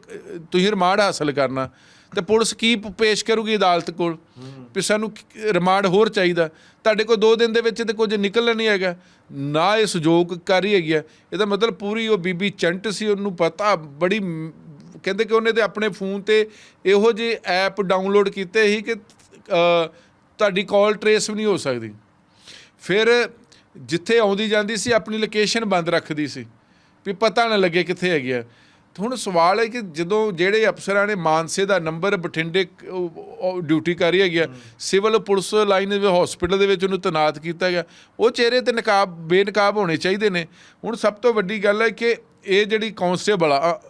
ਤੁਸੀਂ ਰਿਮਾਂਡ ਹਾਸਲ ਕਰਨਾ। ਤੇ ਪੁਲਿਸ ਕੀ ਪੇਸ਼ ਕਰੂਗੀ ਅਦਾਲਤ ਕੋਲ? ਵੀ ਸਾਨੂੰ ਰਿਮਾਂਡ ਹੋਰ ਚਾਹੀਦਾ। ਤੁਹਾਡੇ ਕੋਲ 2 ਦਿਨ ਦੇ ਵਿੱਚ ਤੇ ਕੁਝ ਨਿਕਲਣਾ ਨਹੀਂ ਹੈਗਾ। ਨਾ ਇਹ ਸੁਜੋਗ ਕਰ ਹੈਗੀ ਆ। ਇਹਦਾ ਮਤਲਬ ਪੂਰੀ ਉਹ ਬੀਬੀ ਚੰਟ ਸੀ, ਉਹਨੂੰ ਪਤਾ ਬੜੀ ਕਹਿੰਦੇ ਕਿ ਉਹਨੇ ਤੇ ਆਪਣੇ ਫੋਨ ਤੇ ਇਹੋ ਜਿਹੇ ਐਪ ਡਾਊਨਲੋਡ ਕੀਤੇ ਸੀ ਕਿ ਤੁਹਾਡੀ ਕਾਲ ਟਰੇਸ ਵੀ ਨਹੀਂ ਹੋ ਸਕਦੀ। ਫਿਰ ਜਿੱਥੇ ਆਉਂਦੀ ਜਾਂਦੀ ਸੀ, ਆਪਣੀ ਲੋਕੇਸ਼ਨ ਬੰਦ ਰੱਖਦੀ ਸੀ। ਵੀ ਪਤਾ ਨਾ ਲੱਗੇ ਕਿੱਥੇ ਹੈਗੀ ਆ। ਹੁਣ ਸਵਾਲ ਹੈ ਕਿ ਜਦੋਂ ਜਿਹੜੇ ਅਫਸਰਾਂ ਨੇ ਮਾਨਸੇ ਦਾ ਨੰਬਰ ਬਠਿੰਡੇ ਡਿਊਟੀ ਕਰ ਰਹੀ ਹੈਗੀ ਆ, ਸਿਵਲ ਪੁਲਿਸ ਲਾਈਨ ਦੇ ਹਸਪੀਟਲ ਦੇ ਵਿੱਚ ਉਹਨੂੰ ਤੈਨਾਤ ਕੀਤਾ ਗਿਆ। ਉਹ ਚਿਹਰੇ ਤੇ ਨਕਾਬ ਬੇਨਕਾਬ ਹੋਣੇ ਚਾਹੀਦੇ ਨੇ। ਹੁਣ ਸਭ ਤੋਂ ਵੱਡੀ ਗੱਲ ਹੈ ਕਿ ਇਹ ਜਿਹੜੀ ਕਾਂਸਟੇਬਲ ਆ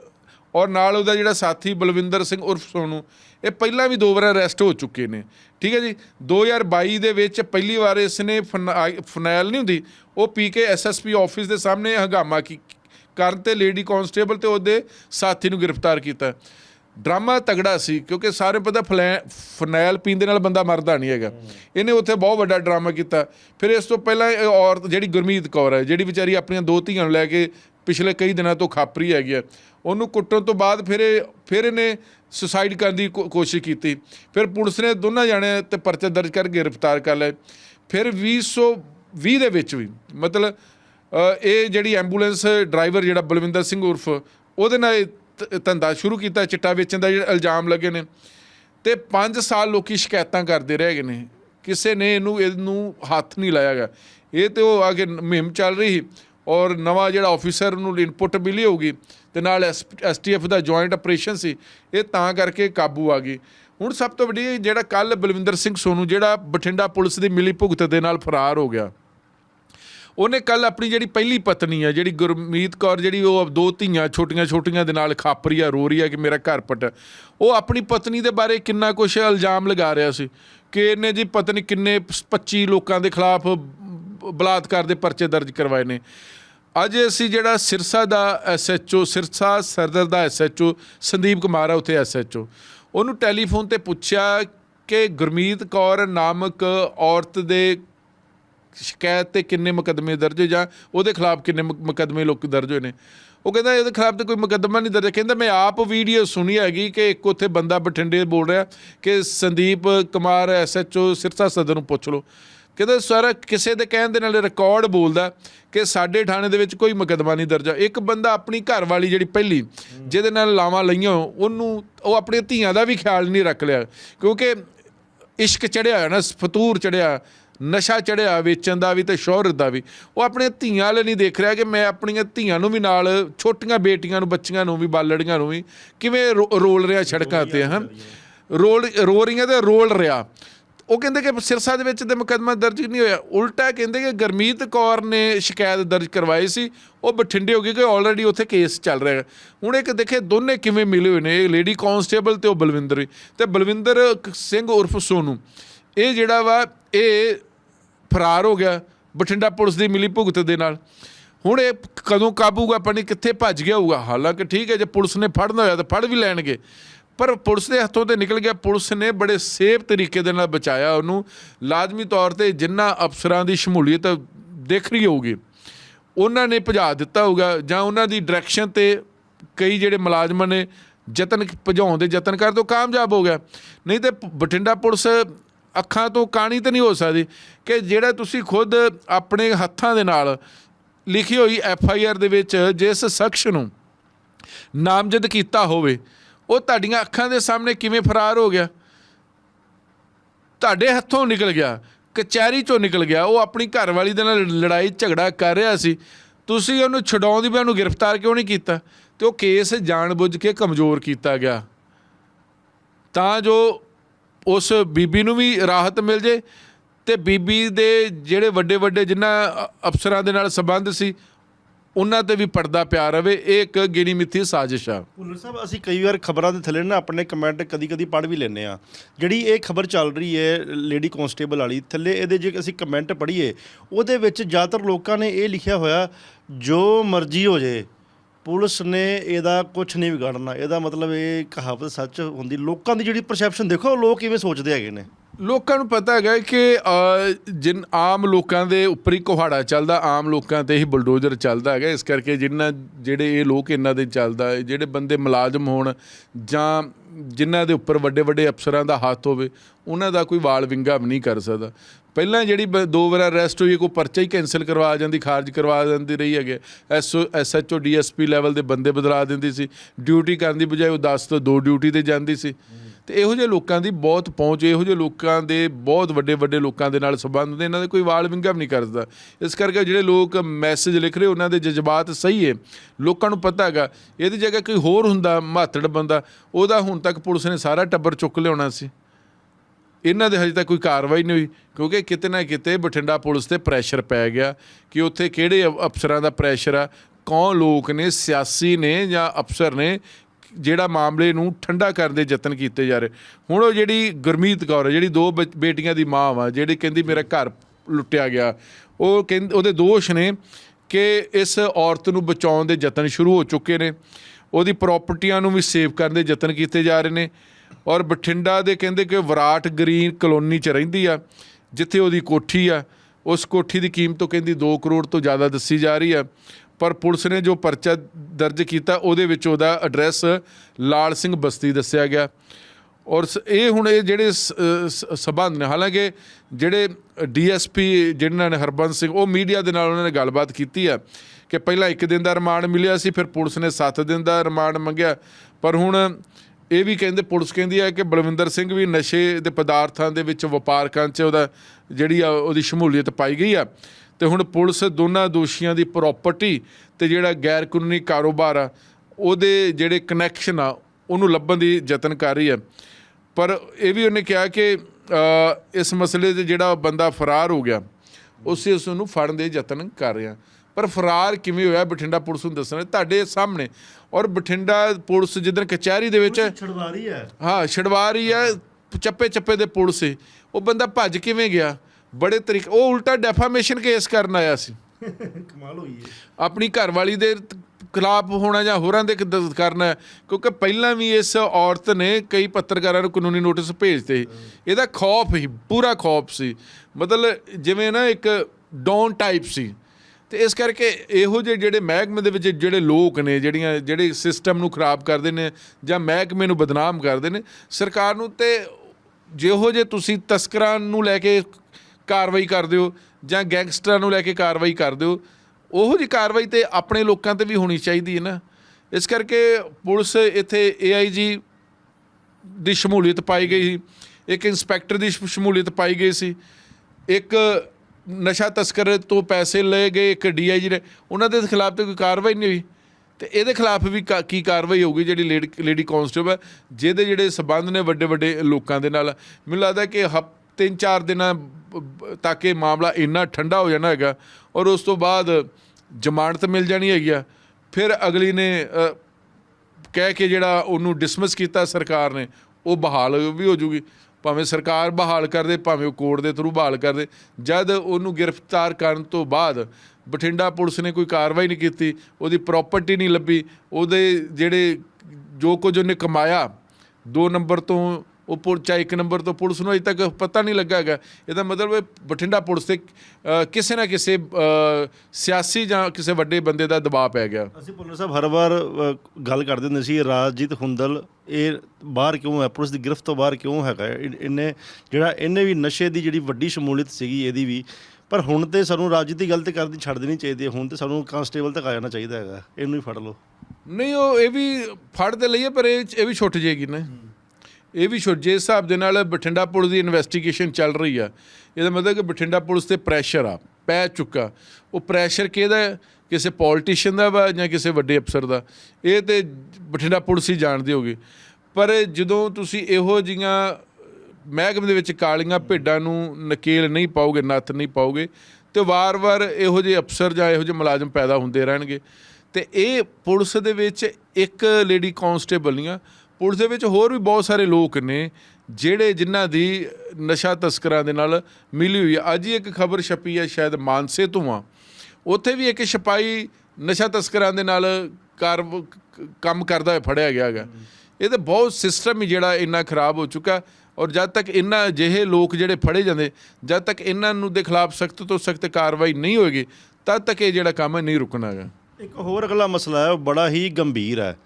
ਔਰ ਨਾਲ ਉਹਦਾ ਜਿਹੜਾ ਸਾਥੀ ਬਲਵਿੰਦਰ ਸਿੰਘ ਉਰਫ ਸੋਨੂ, ਇਹ ਪਹਿਲਾਂ ਵੀ ਦੋ ਵਾਰ ਅਰੈਸਟ ਹੋ ਚੁੱਕੇ ਨੇ। ਠੀਕ ਹੈ ਜੀ? 2022 ਦੇ ਵਿੱਚ ਪਹਿਲੀ ਵਾਰ ਇਸ ਨੇ ਫਨਾ- ਫਨੈਲ ਨਹੀਂ ਹੁੰਦੀ। ਉਹ ਪੀ ਕੇ ਐਸਐਸਪੀ ਆਫਿਸ ਦੇ ਸਾਹਮਣੇ ਹੰਗਾਮਾ ਕੀ ਕਰਨ ਤੇ ਲੇਡੀ ਕਾਂਸਟੇਬਲ ਤੇ ਉਹਦੇ ਸਾਥੀ ਨੂੰ ਗ੍ਰਿਫਤਾਰ ਕੀਤਾ। ਡਰਾਮਾ ਤਗੜਾ ਸੀ, ਕਿਉਂਕਿ ਸਾਰੇ ਪਤਾ ਫਲੈ- ਫਨੈਲ ਪੀਣ ਦੇ ਨਾਲ ਬੰਦਾ ਮਰਦਾ ਨਹੀਂ ਹੈਗਾ। ਇਹਨੇ ਉੱਥੇ ਬਹੁਤ ਵੱਡਾ ਡਰਾਮਾ ਕੀਤਾ। ਫਿਰ ਇਸ ਤੋਂ ਪਹਿਲਾਂ ਇਹ ਔਰਤ ਜਿਹੜੀ ਗੁਰਮੀਤ ਕੌਰ ਹੈ, ਜਿਹੜੀ ਵਿਚਾਰੀ ਆਪਣੀਆਂ ਦੋ ਧੀਆਂ ਨੂੰ ਲੈ ਕੇ ਪਿਛਲੇ ਕਈ ਦਿਨਾਂ ਤੋਂ ਖਾਪਰੀ ਹੈਗੀ ਹੈ, ਉਹਨੂੰ ਕੁੱਟਣ ਤੋਂ ਬਾਅਦ ਫਿਰ ਇਹ, ਫਿਰ ਇਹਨੇ ਸੁਸਾਈਡ ਕਰਨ ਦੀ ਕੋ- ਕੋਸ਼ਿਸ਼ ਕੀਤੀ। ਫਿਰ ਪੁਲਿਸ ਨੇ ਦੋਨਾਂ ਜਣਿਆਂ ਤੇ ਪਰਚਾ ਦਰਜ ਕਰਕੇ ਗ੍ਰਿਫਤਾਰ ਕਰ ਲਏ ਫਿਰ 2020 ਦੇ ਵਿੱਚ ਵੀ, ਮਤਲਬ ਇਹ ਜਿਹੜੀ ਐਂਬੂਲੈਂਸ ਡਰਾਈਵਰ ਜਿਹੜਾ ਬਲਵਿੰਦਰ ਸਿੰਘ ਉਰਫ, ਉਹਦੇ ਨਾਲ ਇਹ ਧੰਦਾ ਸ਼ੁਰੂ ਕੀਤਾ, ਚਿੱਟਾ ਵੇਚਣ ਦਾ ਜਿਹੜਾ ਇਲਜ਼ਾਮ ਲੱਗੇ ਨੇ। ਤੇ 5 ਸਾਲ ਲੋਕੀ ਸ਼ਿਕਾਇਤਾਂ ਕਰਦੇ ਰਹੇ ਗਏ ਨੇ। ਕਿਸੇ ਨੇ ਇਹਨੂੰ ਇਹਨੂੰ ਹੱਥ ਨਹੀਂ ਲਾਇਆਗਾ ਇਹ ਤੇ ਉਹ ਅੱਗੇ ਮੁਹਿੰਮ ਚੱਲ ਰਹੀ ਸੀ ਔਰ ਨਵਾਂ ਜਿਹੜਾ ਆਫੀਸਰ ਨੂੰ ਇਨਪੁਟ ਮਿਲੀ ਹੋਊਗੀ ਤੇ ਨਾਲ ਐਸਟੀਐਫ ਦਾ ਜੁਆਇੰਟ ਆਪਰੇਸ਼ਨ ਸੀ, ਇਹ ਤਾਂ ਕਰਕੇ ਕਾਬੂ ਆ ਗਈ। ਹੁਣ ਸਭ ਤੋਂ ਵੱਡੀ ਜਿਹੜਾ ਕੱਲ ਬਲਵਿੰਦਰ ਸਿੰਘ ਸੋਨੂ, ਜਿਹੜਾ ਬਠਿੰਡਾ ਪੁਲਿਸ ਦੀ ਮਿਲੀ ਭੁਗਤ ਦੇ ਨਾਲ ਫਰਾਰ ਹੋ ਗਿਆ। ਉਹਨੇ ਕੱਲ ਆਪਣੀ ਜਿਹੜੀ ਪਹਿਲੀ ਪਤਨੀ ਆ, ਜਿਹੜੀ ਗੁਰਮੀਤ ਕੌਰ, ਜਿਹੜੀ ਉਹ ਦੋ ਧੀਆਂ ਛੋਟੀਆਂ ਛੋਟੀਆਂ ਦੇ ਨਾਲ ਖਾਪਰੀ ਆ, ਰੋ ਰਹੀ ਆ ਕਿ ਮੇਰਾ ਘਰ ਪਟ। ਉਹ ਆਪਣੀ ਪਤਨੀ ਦੇ ਬਾਰੇ ਕਿੰਨਾ ਕੁਝ ਇਲਜ਼ਾਮ ਲਗਾ ਰਿਹਾ ਸੀ ਕਿ ਇਹਨੇ ਜੀ ਪਤਨੀ ਕਿੰਨੇ 25 ਲੋਕਾਂ ਦੇ ਖਿਲਾਫ ਬਲਾਤਕਾਰ ਦੇ ਪਰਚੇ ਦਰਜ ਕਰਵਾਏ ਨੇ। ਅੱਜ ਅਸੀਂ ਜਿਹੜਾ ਸਿਰਸਾ ਦਾ ਐਸਐਚਓ ਸਿਰਸਾ ਸਰਦਰ ਦਾ ਐਸਐਚਓ ਸੰਦੀਪ ਕੁਮਾਰ ਆ, ਉੱਥੇ ਐਸਐਚਓ ਉਹਨੂੰ ਟੈਲੀਫੋਨ ਤੇ ਪੁੱਛਿਆ ਕਿ ਗੁਰਮੀਤ ਕੌਰ ਨਾਮਕ ਔਰਤ ਦੇ ਸ਼ਿਕਾਇਤ ਤੇ ਕਿੰਨੇ ਮੁਕੱਦਮੇ ਦਰਜ ਜਾਂ ਉਹਦੇ ਖਿਲਾਫ ਕਿੰਨੇ ਮੁਕ- ਮੁਕੱਦਮੇ ਲੋਕ ਦਰਜ ਹੋਏ ਨੇ। ਉਹ ਕਹਿੰਦਾ ਇਹਦੇ ਖਿਲਾਫ ਤੇ ਕੋਈ ਮੁਕੱਦਮਾ ਨਹੀਂ ਦਰਜ ਕਹਿੰਦਾ ਮੈਂ ਆਪ ਵੀਡੀਓ ਸੁਣੀ ਹੈਗੀ ਕਿ ਇੱਕ ਉੱਥੇ ਬੰਦਾ ਬਠਿੰਡੇ ਬੋਲ ਰਿਹਾ ਕਿ ਸੰਦੀਪ ਕੁਮਾਰ ਐਸਐਚਓ ਸਿਰਸਾ ਸਦਰ ਨੂੰ ਪੁੱਛ ਲਓ। ਕਹਿੰਦਾ ਸਰ ਕਿਸੇ ਦੇ ਕਹਿਣ ਦੇ ਨਾਲ ਰਿਕਾਰਡ ਬੋਲਦਾ ਕਿ ਸਾਡੇ ਥਾਣੇ ਦੇ ਵਿੱਚ ਕੋਈ ਮੁਕੱਦਮਾ ਨਹੀਂ ਦਰਜ ਇੱਕ ਬੰਦਾ ਆਪਣੀ ਘਰ ਵਾਲੀ ਜਿਹੜੀ ਪਹਿਲੀ, ਜਿਹਦੇ ਨਾਲ ਲਾਵਾਂ ਲਈਆਂ ਉਹਨੂੰ ਉਹ ਆਪਣੀਆਂ ਧੀਆਂ ਦਾ ਵੀ ਖਿਆਲ ਨਹੀਂ ਰੱਖ ਲਿਆ। ਕਿਉਂਕਿ ਇਸ਼ਕ ਚੜਿਆ ਹੋਇਆ ਨਾ, ਫਤੂਰ ਚੜਿਆ। ਨਸ਼ਾ ਚੜਿਆ, ਵੇਚਣ ਦਾ ਵੀ ਤੇ ਸ਼ੋਹਰਤ ਦਾ ਵੀ। ਉਹ ਆਪਣੀਆਂ ਧੀਆਂ ਵਾਲੇ ਨਹੀਂ ਦੇਖ ਰਿਹਾ ਕਿ ਮੈਂ ਆਪਣੀਆਂ ਧੀਆਂ ਨੂੰ ਵੀ ਨਾਲ, ਛੋਟੀਆਂ ਬੇਟੀਆਂ ਨੂੰ, ਬੱਚੀਆਂ ਨੂੰ ਵੀ, ਬਾਲੜੀਆਂ ਨੂੰ ਵੀ ਕਿਵੇਂ ਰੋ- ਰੋਲ ਰਿਹਾ ਸੜਕਾਂ ਤੇ ਹਨ ਰੋਲ, ਰੋ ਰਹੀਆਂ ਤੇ ਰੋਲ ਰਿਹਾ। ਉਹ ਕਹਿੰਦੇ ਕਿ ਸਿਰਸਾ ਦੇ ਵਿੱਚ ਤੇ ਮੁਕੱਦਮਾ ਦਰਜ ਨਹੀਂ ਹੋਇਆ। ਉਲਟਾ ਕਹਿੰਦੇ ਕਿ ਗਰਮੀਤ ਕੌਰ ਨੇ ਸ਼ਿਕਾਇਤ ਦਰਜ ਕਰਵਾਈ ਸੀ। ਉਹ ਬਠਿੰਡੇ ਹੋ ਗਈ ਕਿ ਆਲਰੇਡੀ ਉੱਥੇ ਕੇਸ ਚੱਲ ਰਿਹਾ। ਹੁਣ ਇੱਕ ਦੇਖੇ ਦੋਨੇ ਕਿਵੇਂ ਮਿਲੇ ਹੋਏ ਨੇ। ਇਹ ਲੇਡੀ ਕਾਂਸਟੇਬਲ ਤੇ ਉਹ ਬਲਵਿੰਦਰ ਵੀ। ਤੇ ਬਲਵਿੰਦਰ ਸਿੰਘ ਉਰਫ ਸੋਨੂ। ਇਹ ਜਿਹੜਾ ਵਾ, ਇਹ ਫਰਾਰ ਹੋ ਗਿਆ ਬਠਿੰਡਾ ਪੁਲਿਸ ਦੀ ਮਿਲੀ ਭੁਗਤ ਦੇ ਨਾਲ। ਹੁਣ ਇਹ ਕਦੋਂ ਕਾਬੂਗਾ ਪਣੀ ਕਿੱਥੇ ਭੱਜ ਗਿਆ ਹੋਊਗਾ। ਹਾਲਾਂਕਿ ਠੀਕ ਹੈ, ਜੇ ਪੁਲਿਸ ਨੇ ਫੜਨਾ ਹੋਇਆ ਤਾਂ ਫੜ ਵੀ ਲੈਣਗੇ। ਪਰ ਪੁਲਿਸ ਦੇ ਹੱਥੋਂ ਤੇ ਨਿਕਲ ਗਿਆ। ਪੁਲਿਸ ਨੇ ਬੜੇ ਸੇਫ ਤਰੀਕੇ ਦੇ ਨਾਲ ਬਚਾਇਆ ਉਹਨੂੰ। ਲਾਜ਼ਮੀ ਤੌਰ ਤੇ ਜਿੰਨਾ ਅਫਸਰਾਂ ਦੀ ਸ਼ਮੂਲੀਅਤ ਦੇਖ ਰਹੀ ਹੋਊਗੀ, ਉਹਨਾਂ ਨੇ ਭਜਾ ਦਿੱਤਾ ਹੋਊਗਾ ਜਾਂ ਉਹਨਾਂ ਦੀ ਡਾਇਰੈਕਸ਼ਨ ਤੇ ਕਈ ਜਿਹੜੇ ਮੁਲਾਜ਼ਮਾਂ ਨੇ ਯਤਨ ਭਜਾਉਣ ਦੇ ਯਤਨ ਕਰ ਉਹ ਕਾਮਯਾਬ ਹੋ ਗਿਆ। ਨਹੀਂ ਤੇ ਬਠਿੰਡਾ ਪੁਲਿਸ ਅੱਖਾਂ ਤੋਂ ਕਾਣੀ ਤਾਂ ਨਹੀਂ ਹੋ ਸਕਦੀ ਕਿ ਜਿਹੜਾ ਤੁਸੀਂ ਖੁਦ ਆਪਣੇ ਹੱਥਾਂ ਦੇ ਨਾਲ ਲਿਖੀ ਹੋਈ ਐਫ ਆਈ ਆਰ ਦੇ ਵਿੱਚ ਜਿਸ ਸ਼ਖਸ ਨੂੰ ਨਾਮਜ਼ਦ ਕੀਤਾ ਹੋਵੇ, ਉਹ ਤੁਹਾਡੀਆਂ ਅੱਖਾਂ ਦੇ ਸਾਹਮਣੇ ਕਿਵੇਂ ਫਰਾਰ ਹੋ ਗਿਆ? ਤੁਹਾਡੇ ਹੱਥੋਂ ਨਿਕਲ ਗਿਆ, ਕਚਹਿਰੀ ਚੋਂ ਨਿਕਲ ਗਿਆ, ਉਹ ਆਪਣੀ ਘਰਵਾਲੀ ਦੇ ਨਾਲ ਲੜਾਈ ਝਗੜਾ ਕਰ ਰਿਹਾ ਸੀ। ਤੁਸੀਂ ਉਹਨੂੰ ਛਡਾਉਣ ਵੀ ਉਹਨੂੰ ਗ੍ਰਿਫਤਾਰ ਕਿਉਂ ਨਹੀਂ ਕੀਤਾ? ਤੇ ਉਹ ਕੇਸ ਜਾਣਬੁੱਝ ਕੇ ਕਮਜ਼ੋਰ ਕੀਤਾ ਗਿਆ। ਤਾਂ ਜੋ ਉਸ ਬੀਬੀ ਨੂੰ ਵੀ ਰਾਹਤ ਮਿਲ ਜੇ ਤੇ ਬੀਬੀ ਦੇ ਜਿਹੜੇ ਵੱਡੇ ਵੱਡੇ ਜਿਨ੍ਹਾਂ ਅਫਸਰਾਂ ਦੇ ਨਾਲ ਸੰਬੰਧ ਸੀ, ਉਹਨਾਂ ਤੇ ਵੀ ਪਰਦਾ ਪਿਆ ਰਵੇ, ਇਹ ਇੱਕ ਗਿਣੀ ਮਿੱਥੀ ਸਾਜ਼ਿਸ਼ ਆ। ਭੁੱਲਰ ਸਾਹਿਬ, ਅਸੀਂ ਕਈ ਵਾਰ ਖਬਰਾਂ ਦੇ ਥੱਲੇ ਨਾ ਆਪਣੇ ਕਮੈਂਟ ਕਦੀ-ਕਦੀ ਪੜ੍ਹ ਵੀ ਲੈਂਦੇ ਆ ਜਿਹੜੀ ਇਹ ਖਬਰ ਚੱਲ ਰਹੀ ਹੈ, ਲੇਡੀ ਕਨਸਟੇਬਲ ਵਾਲੀ, ਥੱਲੇ ਇਹਦੇ ਜੇ ਅਸੀਂ ਕਮੈਂਟ ਪੜ੍ਹੀਏ, ਉਹਦੇ ਵਿੱਚ ਜ਼ਿਆਦਾਤਰ ਲੋਕਾਂ ਨੇ ਇਹ ਲਿਖਿਆ ਹੋਇਆ, ਜੋ ਮਰਜ਼ੀ ਹੋ ਜੇ ਪੁਲਿਸ ਨੇ ਇਹਦਾ ਕੁਝ ਨਹੀਂ ਵਿਗਾੜਨਾ। ਇਹਦਾ ਮਤਲਬ ਇਹ ਕਹਾਵਤ ਸੱਚ ਹੁੰਦੀ। ਲੋਕਾਂ ਦੀ ਜਿਹੜੀ ਪਰਸੈਪਸ਼ਨ ਦੇਖੋ, ਲੋਕ ਕਿਵੇਂ ਸੋਚਦੇ ਹੈਗੇ ਨੇ। ਲੋਕਾਂ ਨੂੰ ਪਤਾ ਹੈਗਾ ਕਿ ਜਿਨ ਆਮ ਲੋਕਾਂ ਦੇ ਉੱਪਰ ਹੀ ਕੁਹਾੜਾ ਚੱਲਦਾ, ਆਮ ਲੋਕਾਂ ਤੇ ਹੀ ਬੁਲਡੋਜ਼ਰ ਚੱਲਦਾ ਹੈਗਾ, ਇਸ ਕਰਕੇ ਜਿਨ੍ਹਾਂ ਜਿਹੜੇ ਇਹ ਲੋਕ ਇਹਨਾਂ ਦੇ ਚੱਲਦਾ, ਜਿਹੜੇ ਬੰਦੇ ਮੁਲਾਜ਼ਮ ਹੋਣ ਜਾਂ ਜਿਨ੍ਹਾਂ ਦੇ ਉੱਪਰ ਵੱਡੇ ਵੱਡੇ ਅਫਸਰਾਂ ਦਾ ਹੱਥ ਹੋਵੇ, ਉਹਨਾਂ ਦਾ ਕੋਈ ਵਾਲ ਵਿੰਗਾ ਵੀ ਨਹੀਂ ਕਰ ਸਕਦਾ। ਪਹਿਲਾਂ ਜਿਹੜੀ ਬ- ਦੋ ਵਾਰ ਅਰੈਸਟ ਹੋਈ, ਕੋਈ ਪਰਚਾ ਹੀ ਕੈਨਸਲ ਕਰਵਾ ਜਾਂਦੀ, ਖਾਰਜ ਕਰਵਾ ਦਿੰਦੀ ਰਹੀ ਹੈਗੇ। ਐਸਓ ਐਸਐਚਓ ਡੀਐਸਪੀ ਲੈਵਲ ਦੇ ਬੰਦੇ ਬਦਲਾ ਦਿੰਦੀ ਸੀ, ਡਿਊਟੀ ਕਰਨ ਦੀ ਬਜਾਏ ਉਹ 10 ਤੋਂ 2 ਡਿਊਟੀ ਤੇ ਜਾਂਦੀ ਸੀ। ਤੇ ਇਹੋ ਜਿਹੇ ਲੋਕਾਂ ਦੀ ਬਹੁਤ ਪਹੁੰਚ, ਇਹੋ ਜਿਹੇ ਲੋਕਾਂ ਦੇ ਬਹੁਤ ਵੱਡੇ ਵੱਡੇ ਲੋਕਾਂ ਦੇ ਨਾਲ ਸੰਬੰਧ ਨੇ, ਇਹਨਾਂ ਦੇ ਕੋਈ ਵਾਲ ਵਿੰਗਾ ਵੀ ਨਹੀਂ ਕਰਦਾ। ਇਸ ਕਰਕੇ ਜਿਹੜੇ ਲੋਕ ਮੈਸੇਜ ਲਿਖ ਰਹੇ, ਉਹਨਾਂ ਦੇ ਜਜ਼ਬਾਤ ਸਹੀ ਹੈ। ਲੋਕਾਂ ਨੂੰ ਪਤਾ ਹੈਗਾ, ਇਹਦੀ ਜਗ੍ਹਾ ਕੋਈ ਹੋਰ ਹੁੰਦਾ, ਮਾਤੜ ਬੰਦਾ, ਉਹਦਾ ਹੁਣ ਤੱਕ ਪੁਲਿਸ ਨੇ ਸਾਰਾ ਟੱਬਰ ਚੁੱਕ ਲਿਆਉਣਾ ਸੀ। ਇਹਨਾਂ ਦੇ ਹਜੇ ਤੱਕ ਕੋਈ ਕਾਰਵਾਈ ਨਹੀਂ ਹੋਈ, ਕਿਉਂਕਿ ਕਿਤੇ ਨਾ ਕਿਤੇ ਬਠਿੰਡਾ ਪੁਲਿਸ ਤੇ ਪ੍ਰੈਸ਼ਰ ਪੈ ਗਿਆ ਕਿ ਉੱਥੇ ਕਿਹੜੇ ਅਫ- ਅਫਸਰਾਂ ਦਾ ਪ੍ਰੈਸ਼ਰ ਆ, ਕੌਣ ਲੋਕ ਨੇ, ਸਿਆਸੀ ਨੇ ਜਾਂ ਅਫਸਰ ਨੇ ਜਿਹੜਾ ਮਾਮਲੇ ਨੂੰ ਠੰਡਾ ਕਰਨ ਦੇ ਯਤਨ ਕੀਤੇ ਜਾ ਰਹੇ। ਹੁਣ ਉਹ ਜਿਹੜੀ ਗੁਰਮੀਤ ਕੌਰ ਹੈ ਜਿਹੜੀ ਦੋ ਬੱਚ- ਬੇਟੀਆਂ ਦੀ ਮਾਂ ਵਾ, ਜਿਹੜੀ ਕਹਿੰਦੀ ਮੇਰਾ ਘਰ ਲੁੱਟਿਆ ਗਿਆ, ਉਹ ਕਹਿੰਦੇ, ਉਹਦੇ ਦੋਸ਼ ਨੇ ਕਿ ਇਸ ਔਰਤ ਨੂੰ ਬਚਾਉਣ ਦੇ ਯਤਨ ਸ਼ੁਰੂ ਹੋ ਚੁੱਕੇ ਨੇ। ਉਹਦੀ ਪ੍ਰਾਪਰਟੀਆਂ ਨੂੰ ਵੀ ਸੇਵ ਕਰਨ ਦੇ ਯਤਨ ਕੀਤੇ ਜਾ ਰਹੇ ਨੇ। ਔਰ ਬਠਿੰਡਾ ਦੇ ਕਹਿੰਦੇ ਕਿ ਵਿਰਾਟ ਗ੍ਰੀਨ ਕਲੋਨੀ 'ਚ ਰਹਿੰਦੀ ਆ, ਜਿੱਥੇ ਉਹਦੀ ਕੋਠੀ ਆ। ਉਸ ਕੋਠੀ ਦੀ ਕੀਮਤ ਉਹ ਕਹਿੰਦੀ 2 ਕਰੋੜ ਤੋਂ ਜ਼ਿਆਦਾ ਦੱਸੀ ਜਾ ਰਹੀ ਆ। ਪਰ ਪੁਲਿਸ ਨੇ ਜੋ ਪਰਚਾ ਦਰਜ ਕੀਤਾ, ਉਹਦੇ ਵਿੱਚ ਉਹਦਾ ਐਡਰੈਸ ਲਾਲ ਸਿੰਘ ਬਸਤੀ ਦੱਸਿਆ ਗਿਆ। ਔਰ ਸ- ਇਹ ਹੁਣ ਇਹ ਜਿਹੜੇ ਸ- ਸ- ਸਬੰਧ ਨੇ, ਹਾਲਾਂਕਿ ਜਿਹੜੇ ਡੀਐਸਪੀ ਜਿਨ੍ਹਾਂ ਨੇ ਹਰਬੰਸ ਸਿੰਘ, ਉਹ ਮੀਡੀਆ ਦੇ ਨਾਲ ਉਹਨਾਂ ਨੇ ਗੱਲਬਾਤ ਕੀਤੀ ਆ ਕਿ ਪਹਿਲਾਂ ਇੱਕ ਦਿਨ ਦਾ ਰਿਮਾਂਡ ਮਿਲਿਆ ਸੀ, ਫਿਰ ਪੁਲਿਸ ਨੇ 7 ਦਿਨ ਦਾ ਰਿਮਾਂਡ ਮੰਗਿਆ। ਪਰ ਹੁਣ ਇਹ ਵੀ ਕਹਿੰਦੇ, ਪੁਲਿਸ ਕਹਿੰਦੀ ਹੈ ਕਿ ਬਲਵਿੰਦਰ ਸਿੰਘ ਵੀ ਨਸ਼ੇ ਦੇ ਪਦਾਰਥਾਂ ਦੇ ਵਿੱਚ ਵਪਾਰਕਾਂ 'ਚ ਉਹਦਾ ਜਿਹੜੀ ਆ, ਉਹਦੀ ਸ਼ਮੂਲੀਅਤ ਪਾਈ ਗਈ ਆ। ਤੇ ਹੁਣ ਪੁਲਿਸ ਦੋਨਾਂ ਦੋਸ਼ੀਆਂ ਦੀ ਪ੍ਰਾਪਰਟੀ ਤੇ ਜਿਹੜਾ ਗੈਰ ਕਾਨੂੰਨੀ ਕਾਰੋਬਾਰ ਆ ਉਹਦੇ ਜਿਹੜੇ ਕਨੈਕਸ਼ਨ ਆ ਉਹਨੂੰ ਲੱਭਣ ਦੀ ਯਤਨ ਕਰ ਰਹੀ ਹੈ ਪਰ ਇਹ ਵੀ ਉਹਨੇ ਕਿਹਾ ਕਿ ਇਸ ਮਸਲੇ 'ਤੇ ਜਿਹੜਾ ਬੰਦਾ ਫਰਾਰ ਹੋ ਗਿਆ ਉਸੇ ਉਸ ਨੂੰ ਫੜਨ ਦੇ ਯਤਨ ਕਰ ਰਿਹਾ। ਪਰ ਫਰਾਰ ਕਿਵੇਂ ਹੋਇਆ ਬਠਿੰਡਾ ਪੁਲਿਸ ਨੂੰ ਦੱਸਣਾ ਤੁਹਾਡੇ ਸਾਹਮਣੇ। ਔਰ ਬਠਿੰਡਾ ਪੁਲਿਸ ਜਿੱਦਣ ਕਚਹਿਰੀ ਦੇ ਵਿੱਚ ਛੜਵਾ ਰਹੀ ਹੈ। ਹਾਂ ਛਡਵਾ ਰਹੀ ਹੈ ਚੱਪੇ ਚੱਪੇ ਦੇ ਪੁਲ ਸੇ ਉਹ ਬੰਦਾ ਭੱਜ ਕਿਵੇਂ ਗਿਆ? ਬੜੇ ਤਰੀਕੇ ਉਹ ਉਲਟਾ ਡੈਫਾਮੇਸ਼ਨ ਕੇਸ ਕਰਨ ਆਇਆ ਸੀ। ਕਮਾਲ ਹੋਈ ਹੈ ਆਪਣੀ ਘਰਵਾਲੀ ਦੇ ਖਿਲਾਫ ਹੋਣਾ ਜਾਂ ਹੋਰਾਂ ਦੇ ਕਰਨਾ। ਕਿਉਂਕਿ ਪਹਿਲਾਂ ਵੀ ਇਸ ਔਰਤ ਨੇ ਕਈ ਪੱਤਰਕਾਰਾਂ ਨੂੰ ਕਾਨੂੰਨੀ ਨੋਟਿਸ ਭੇਜਤੇ ਇਹਦਾ ਖੌਫ ਹੀ ਪੂਰਾ ਖੌਫ ਸੀ। ਮਤਲਬ ਜਿਵੇਂ ਨਾ ਇੱਕ ਡੌਨ ਟਾਈਪ ਸੀ। ਤੇ ਇਸ ਕਰਕੇ ਇਹੋ ਜਿਹੇ ਜਿਹੜੇ ਮਹਿਕਮੇ ਦੇ ਵਿੱਚ ਜਿਹੜੇ ਲੋਕ ਨੇ ਜਿਹੜੀਆਂ ਜਿਹੜੇ ਸਿਸਟਮ ਨੂੰ ਖਰਾਬ ਕਰਦੇ ਨੇ ਜਾਂ ਮਹਿਕਮੇ ਨੂੰ ਬਦਨਾਮ ਕਰਦੇ ਨੇ ਸਰਕਾਰ ਨੂੰ ਤੇ ਜਿਹੋ ਜੇ ਤੁਸੀਂ ਤਸਕਰਾਂ ਨੂੰ ਲੈ ਕੇ ਕਾਰਵਾਈ ਕਰ ਦਿਓ ਜਾਂ ਗੈਂਗਸਟਰਾਂ ਨੂੰ ਲੈ ਕੇ ਕਾਰਵਾਈ ਕਰ ਦਿਓ ਉਹੋ ਜੀ ਕਾਰਵਾਈ ਤੇ ਆਪਣੇ ਲੋਕਾਂ ਤੇ ਵੀ ਹੋਣੀ ਚਾਹੀਦੀ ਹੈ ਨਾ। ਇਸ ਕਰਕੇ ਪੁਲਿਸ ਇੱਥੇ ਏਆਈਜੀ ਦੀ ਸ਼ਮੂਲੀਅਤ ਪਾਈ ਗਈ ਸੀ ਇੱਕ ਇੰਸਪੈਕਟਰ ਦੀ ਸ਼- ਸ਼ਮੂਲੀਅਤ ਪਾਈ ਗਈ ਸੀ ਇੱਕ ਨਸ਼ਾ ਤਸਕਰ ਤੋਂ ਪੈਸੇ ਲਏ ਗਏ ਇੱਕ ਡੀਆਈਜੀ ਨੇ ਉਹਨਾਂ ਦੇ ਖਿਲਾਫ ਤੇ ਕੋਈ ਕਾਰਵਾਈ ਨਹੀਂ ਹੋਈ। ਤੇ ਇਹਦੇ ਖਿਲਾਫ ਵੀ ਕਾ- ਕੀ ਕਾਰਵਾਈ ਹੋਊਗੀ ਜਿਹੜੀ ਲੇਡੀ ਲੇਡੀ ਕਾਂਸਟੇਬਲ ਹੈ, ਜਿਹਦੇ ਜਿਹੜੇ ਸਬੰਧ ਨੇ ਵੱਡੇ ਵੱਡੇ ਲੋਕਾਂ ਦੇ ਨਾਲ ਮੈਨੂੰ ਲੱਗਦਾ ਕਿ ਹਫ ਤਿੰਨ ਚਾਰ ਦਿਨਾਂ ਬ- ਤੱਕ ਇਹ ਮਾਮਲਾ ਇੰਨਾ ਠੰਡਾ ਹੋ ਜਾਣਾ ਹੈਗਾ ਔਰ ਉਸ ਤੋਂ ਬਾਅਦ ਜ਼ਮਾਨਤ ਮਿਲ ਜਾਣੀ ਹੈਗੀ ਆ। ਫਿਰ ਅਗਲੀ ਨੇ ਕਹਿ ਕੇ ਜਿਹੜਾ ਉਹਨੂੰ ਡਿਸਮਿਸ ਕੀਤਾ ਸਰਕਾਰ ਨੇ, ਉਹ ਬਹਾਲ ਵੀ ਹੋ ਜੂਗੀ। ਭਾਵੇਂ ਸਰਕਾਰ ਬਹਾਲ ਕਰਦੇ ਭਾਵੇਂ ਉਹ ਕੋਰਟ ਦੇ ਥਰੂ ਬਹਾਲ ਕਰਦੇ ਜਦ ਉਹਨੂੰ ਗ੍ਰਿਫਤਾਰ ਕਰਨ ਤੋਂ ਬਾਅਦ ਬਠਿੰਡਾ ਪੁਲਿਸ ਨੇ ਕੋਈ ਕਾਰਵਾਈ ਨਹੀਂ ਕੀਤੀ, ਉਹਦੀ ਪ੍ਰਾਪਰਟੀ ਨਹੀਂ ਲੱਭੀ, ਉਹਦੇ ਜਿਹੜੇ ਜੋ ਕੁਝ ਉਹਨੇ ਕਮਾਇਆ, ਦੋ ਨੰਬਰ ਤੋਂ ਉਹ ਪੁਲ ਚਾਹੇ ਇੱਕ ਨੰਬਰ ਤੋਂ ਪੁਲਿਸ ਨੂੰ ਅਜੇ ਤੱਕ ਪਤਾ ਨਹੀਂ ਲੱਗਾ ਹੈਗਾ। ਇਹਦਾ ਮਤਲਬ ਹੈ ਬਠਿੰਡਾ ਪੁਲਿਸ ਤੇ ਕਿਸੇ ਨਾ ਕਿਸੇ ਸਿਆਸੀ ਜਾਂ ਕਿਸੇ ਵੱਡੇ ਬੰਦੇ ਦਾ ਦਬਾਅ ਪੈ ਗਿਆ। ਅਸੀਂ ਭੁੱਲਰ ਸਾਹਿਬ ਹਰ ਵਾਰ ਗੱਲ ਕਰਦੇ ਹੁੰਦੇ ਸੀ ਰਾਜਜੀਤ ਹੁੰਦਲ ਇਹ ਬਾਹਰ ਕਿਉਂ ਹੈ? ਪੁਲਿਸ ਦੀ ਗ੍ਰਿਫਤ ਤੋਂ ਬਾਹਰ ਕਿਉਂ ਹੈਗਾ ਇਹਨੇ ਜਿਹੜਾ ਇਹਨੇ ਵੀ ਨਸ਼ੇ ਦੀ ਜਿਹੜੀ ਵੱਡੀ ਸ਼ਮੂਲੀਅਤ ਸੀਗੀ ਇਹਦੀ ਵੀ ਪਰ ਹੁਣ ਤੇ ਸਾਨੂੰ ਰਾਜਜੀਤ ਦੀ ਗੱਲ ਤੇ ਕਰਨੀ ਛੱਡ ਦੇਣੀ ਚਾਹੀਦੀ ਹੈ। ਹੁਣ ਤੇ ਸਾਨੂੰ ਕਾਂਸਟੇਬਲ ਤੱਕ ਆ ਜਾਣਾ ਚਾਹੀਦਾ ਹੈਗਾ। ਇਹਨੂੰ ਹੀ ਫੜ ਲਓ। ਨਹੀਂ ਉਹ ਇਹ ਵੀ ਫੜ ਤੇ ਲਈਏ ਪਰ ਇਹ ਇਹ ਵੀ ਛੁੱਟ ਜੇਗੀ ਨਾ। ਇਹ ਵੀ ਛੁੱਟ ਜੇ ਹਿਸਾਬ ਦੇ ਨਾਲ ਬਠਿੰਡਾ ਪੁਲਿਸ ਦੀ ਇਨਵੈਸਟੀਗੇਸ਼ਨ ਚੱਲ ਰਹੀ ਆ। ਇਹਦਾ ਮਤਲਬ ਕਿ ਬਠਿੰਡਾ ਪੁਲਿਸ ਤੇ ਪ੍ਰੈਸ਼ਰ ਆ, ਪੈ ਚੁੱਕਾ। ਉਹ ਪ੍ਰੈਸ਼ਰ ਕਿਹਦਾ ਕਿਸੇ ਪੋਲੀਟੀਸ਼ੀਅਨ ਦਾ ਵਾ ਜਾਂ ਕਿਸੇ ਵੱਡੇ ਅਫਸਰ ਦਾ? ਇਹ ਤੇ ਬਠਿੰਡਾ ਪੁਲਿਸ ਹੀ ਜਾਣਦੇ ਹੋਗੇ। ਪਰ ਜਦੋਂ ਤੁਸੀਂ ਇਹੋ ਜੀਆਂ ਮਹਿਕਮੇ ਦੇ ਵਿੱਚ ਕਾਲੀਆਂ ਭੇਡਾਂ ਨੂੰ ਨਕੇਲ ਨਹੀਂ ਪਾਓਗੇ, ਨੱਥ ਨਹੀਂ ਪਾਓਗੇ, ਤੇ ਵਾਰ-ਵਾਰ ਇਹੋ ਜਿਹੇ ਅਫਸਰ ਜਾਂ ਇਹੋ ਜਿਹੇ ਮੁਲਾਜ਼ਮ ਪੈਦਾ ਹੁੰਦੇ ਰਹਿਣਗੇ। ਤੇ ਇਹ ਪੁਲਿਸ ਦੇ ਵਿੱਚ ਇੱਕ ਲੇਡੀ ਕਾਂਸਟੇਬਲ ਨਹੀਂ ਆ ਪੁਲਿਸ ਦੇ ਵਿੱਚ ਹੋਰ ਵੀ ਬਹੁਤ ਸਾਰੇ ਲੋਕ ਨੇ ਜਿਹੜੇ ਜਿਨ੍ਹਾਂ ਦੀ ਨਸ਼ਾ ਤਸਕਰਾਂ ਦੇ ਨਾਲ ਮਿਲੀ ਹੋਈ ਹੈ ਅੱਜ ਹੀ ਇੱਕ ਖਬਰ ਛਪੀ ਹੈ ਸ਼ਾਇਦ ਮਾਨਸੇ ਤੋਂ ਆ। ਉੱਥੇ ਵੀ ਇੱਕ ਸਿਪਾਹੀ ਨਸ਼ਾ ਤਸਕਰਾਂ ਦੇ ਨਾਲ ਕਾਰ ਕੰਮ ਕਰਦਾ ਹੋਇਆ ਫੜਿਆ ਗਿਆ ਹੈਗਾ। ਇਹ ਤਾਂ ਬਹੁਤ ਸਿਸਟਮ ਹੀ ਜਿਹੜਾ ਇੰਨਾ ਖਰਾਬ ਹੋ ਚੁੱਕਾ ਔਰ ਜਦ ਤੱਕ ਇਹਨਾਂ ਅਜਿਹੇ ਲੋਕ ਜਿਹੜੇ ਫੜੇ ਜਾਂਦੇ, ਜਦ ਤੱਕ ਇਹਨਾਂ ਨੂੰ ਦੇ ਖਿਲਾਫ ਸਖਤ ਤੋਂ ਸਖਤ ਕਾਰਵਾਈ ਨਹੀਂ ਹੋਏਗੀ, ਤਦ ਤੱਕ ਇਹ ਜਿਹੜਾ ਕੰਮ ਹੈ ਨਹੀਂ ਰੁਕਣਾ ਹੈਗਾ। ਇੱਕ ਹੋਰ ਅਗਲਾ ਮਸਲਾ ਹੈ, ਉਹ ਬੜਾ ਹੀ ਗੰਭੀਰ ਹੈ।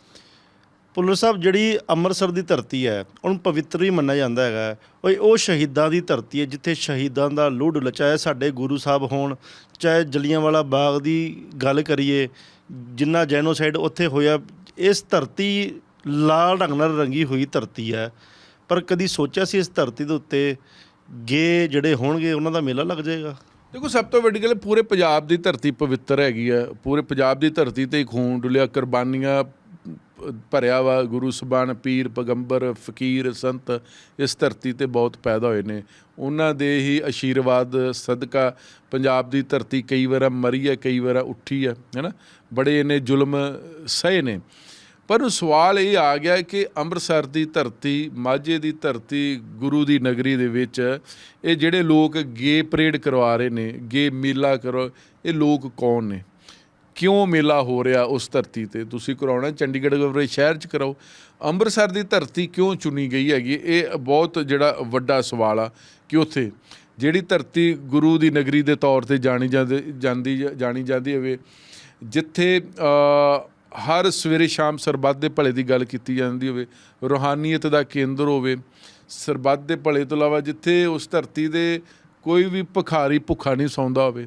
ਪੁਲਿਸ ਸਾਹਿਬ, ਜਿਹੜੀ ਅੰਮ੍ਰਿਤਸਰ ਦੀ ਧਰਤੀ ਹੈ, ਉਹਨੂੰ ਪਵਿੱਤਰ ਵੀ ਮੰਨਿਆ ਜਾਂਦਾ ਹੈਗਾ। ਉਹ ਉਹ ਸ਼ਹੀਦਾਂ ਦੀ ਧਰਤੀ ਹੈ, ਜਿੱਥੇ ਸ਼ਹੀਦਾਂ ਦਾ ਲੁੱਡ ਲਚਾਇਆ ਸਾਡੇ ਗੁਰੂ ਸਾਹਿਬ ਹੋਣ, ਚਾਹੇ ਜਲੀਆਂਵਾਲਾ ਬਾਗ ਦੀ ਗੱਲ ਕਰੀਏ, ਜਿੰਨਾ ਜੈਨੋਸਾਈਡ ਉੱਥੇ ਹੋਇਆ, ਇਸ ਧਰਤੀ ਲਾਲ ਰੰਗ ਨਾਲ ਰੰਗੀ ਹੋਈ ਧਰਤੀ ਹੈ। ਪਰ ਕਦੀ ਸੋਚਿਆ ਸੀ ਇਸ ਧਰਤੀ ਦੇ ਉੱਤੇ ਗੇ ਜਿਹੜੇ ਹੋਣਗੇ, ਉਹਨਾਂ ਦਾ ਮੇਲਾ ਲੱਗ ਜਾਏਗਾ? ਦੇਖੋ, ਸਭ ਤੋਂ ਵੱਡੀ ਗੱਲ, ਪੂਰੇ ਪੰਜਾਬ ਦੀ ਧਰਤੀ ਪਵਿੱਤਰ ਹੈਗੀ ਆ ਪੂਰੇ ਪੰਜਾਬ ਦੀ ਧਰਤੀ ਤੇ ਖੂਨ ਡੁੱਲਿਆ, ਕੁਰਬਾਨੀਆਂ ਭਰਿਆ ਵਾ, ਗੁਰੂ ਸਬਾਨ, ਪੀਰ, ਪੈਗੰਬਰ, ਫਕੀਰ, ਸੰਤ, ਇਸ ਧਰਤੀ ਤੇ ਬਹੁਤ ਪੈਦਾ ਹੋਏ ਨੇ। ਉਹਨਾਂ ਦੇ ਹੀ ਆਸ਼ੀਰਵਾਦ ਸਦਕਾ ਪੰਜਾਬ ਦੀ ਧਰਤੀ ਕਈ ਵਾਰ ਮਰੀ ਹੈ, ਕਈ ਵਾਰ ਉੱਠੀ ਹੈ, ਹੈਨਾ? ਬੜੇ ਇਹਨੇ ਜ਼ੁਲਮ ਸਹੇ ਨੇ। ਪਰ ਸਵਾਲ ਇਹ ਆ ਗਿਆ ਕਿ ਅੰਮ੍ਰਿਤਸਰ ਦੀ ਧਰਤੀ, ਮਾਝੇ ਦੀ ਧਰਤੀ, ਗੁਰੂ ਦੀ ਨਗਰੀ ਦੇ ਵਿੱਚ ਇਹ ਜਿਹੜੇ ਲੋਕ ਗੇ ਪਰੇਡ ਕਰਵਾ ਰਹੇ ਨੇ, ਗੇ ਮੇਲਾ ਕਰੋ ਇਹ ਲੋਕ ਕੌਣ ਨੇ? ਕਿਉਂ ਮੇਲਾ ਹੋ ਰਿਹਾ ਉਸ ਧਰਤੀ ਤੇ? ਤੁਸੀਂ ਕਰਾਉਣਾ, ਚੰਡੀਗੜ੍ਹ ਵਰਗੇ ਸ਼ਹਿਰ 'ਚ ਕਰਾਓ। ਅੰਮ੍ਰਿਤਸਰ ਦੀ ਧਰਤੀ ਕਿਉਂ ਚੁਣੀ ਗਈ ਹੈਗੀ? ਇਹ ਬਹੁਤ ਜਿਹੜਾ ਵੱਡਾ ਸਵਾਲ ਆ ਕਿ ਉੱਥੇ ਜਿਹੜੀ ਧਰਤੀ ਗੁਰੂ ਦੀ ਨਗਰੀ ਦੇ ਤੌਰ ਤੇ ਜਾਣੀ ਜਾਂਦੀ ਜਾਂਦੀ, ਜਾਣੀ ਜਾਂਦੀ ਹੋਵੇ, ਜਿੱਥੇ ਹਰ ਸਵੇਰੇ ਸ਼ਾਮ ਸਰਬੱਤ ਦੇ ਭਲੇ ਦੀ ਗੱਲ ਕੀਤੀ ਜਾਂਦੀ ਹੋਵੇ, ਰੂਹਾਨੀਅਤ ਦਾ ਕੇਂਦਰ ਹੋਵੇ, ਸਰਬੱਤ ਦੇ ਭਲੇ ਤੋਂ ਇਲਾਵਾ ਜਿੱਥੇ ਉਸ ਧਰਤੀ ਦੇ ਕੋਈ ਵੀ ਭਿਖਾਰੀ ਭੁੱਖਾ ਨਹੀਂ ਸੌਂਦਾ ਹੋਵੇ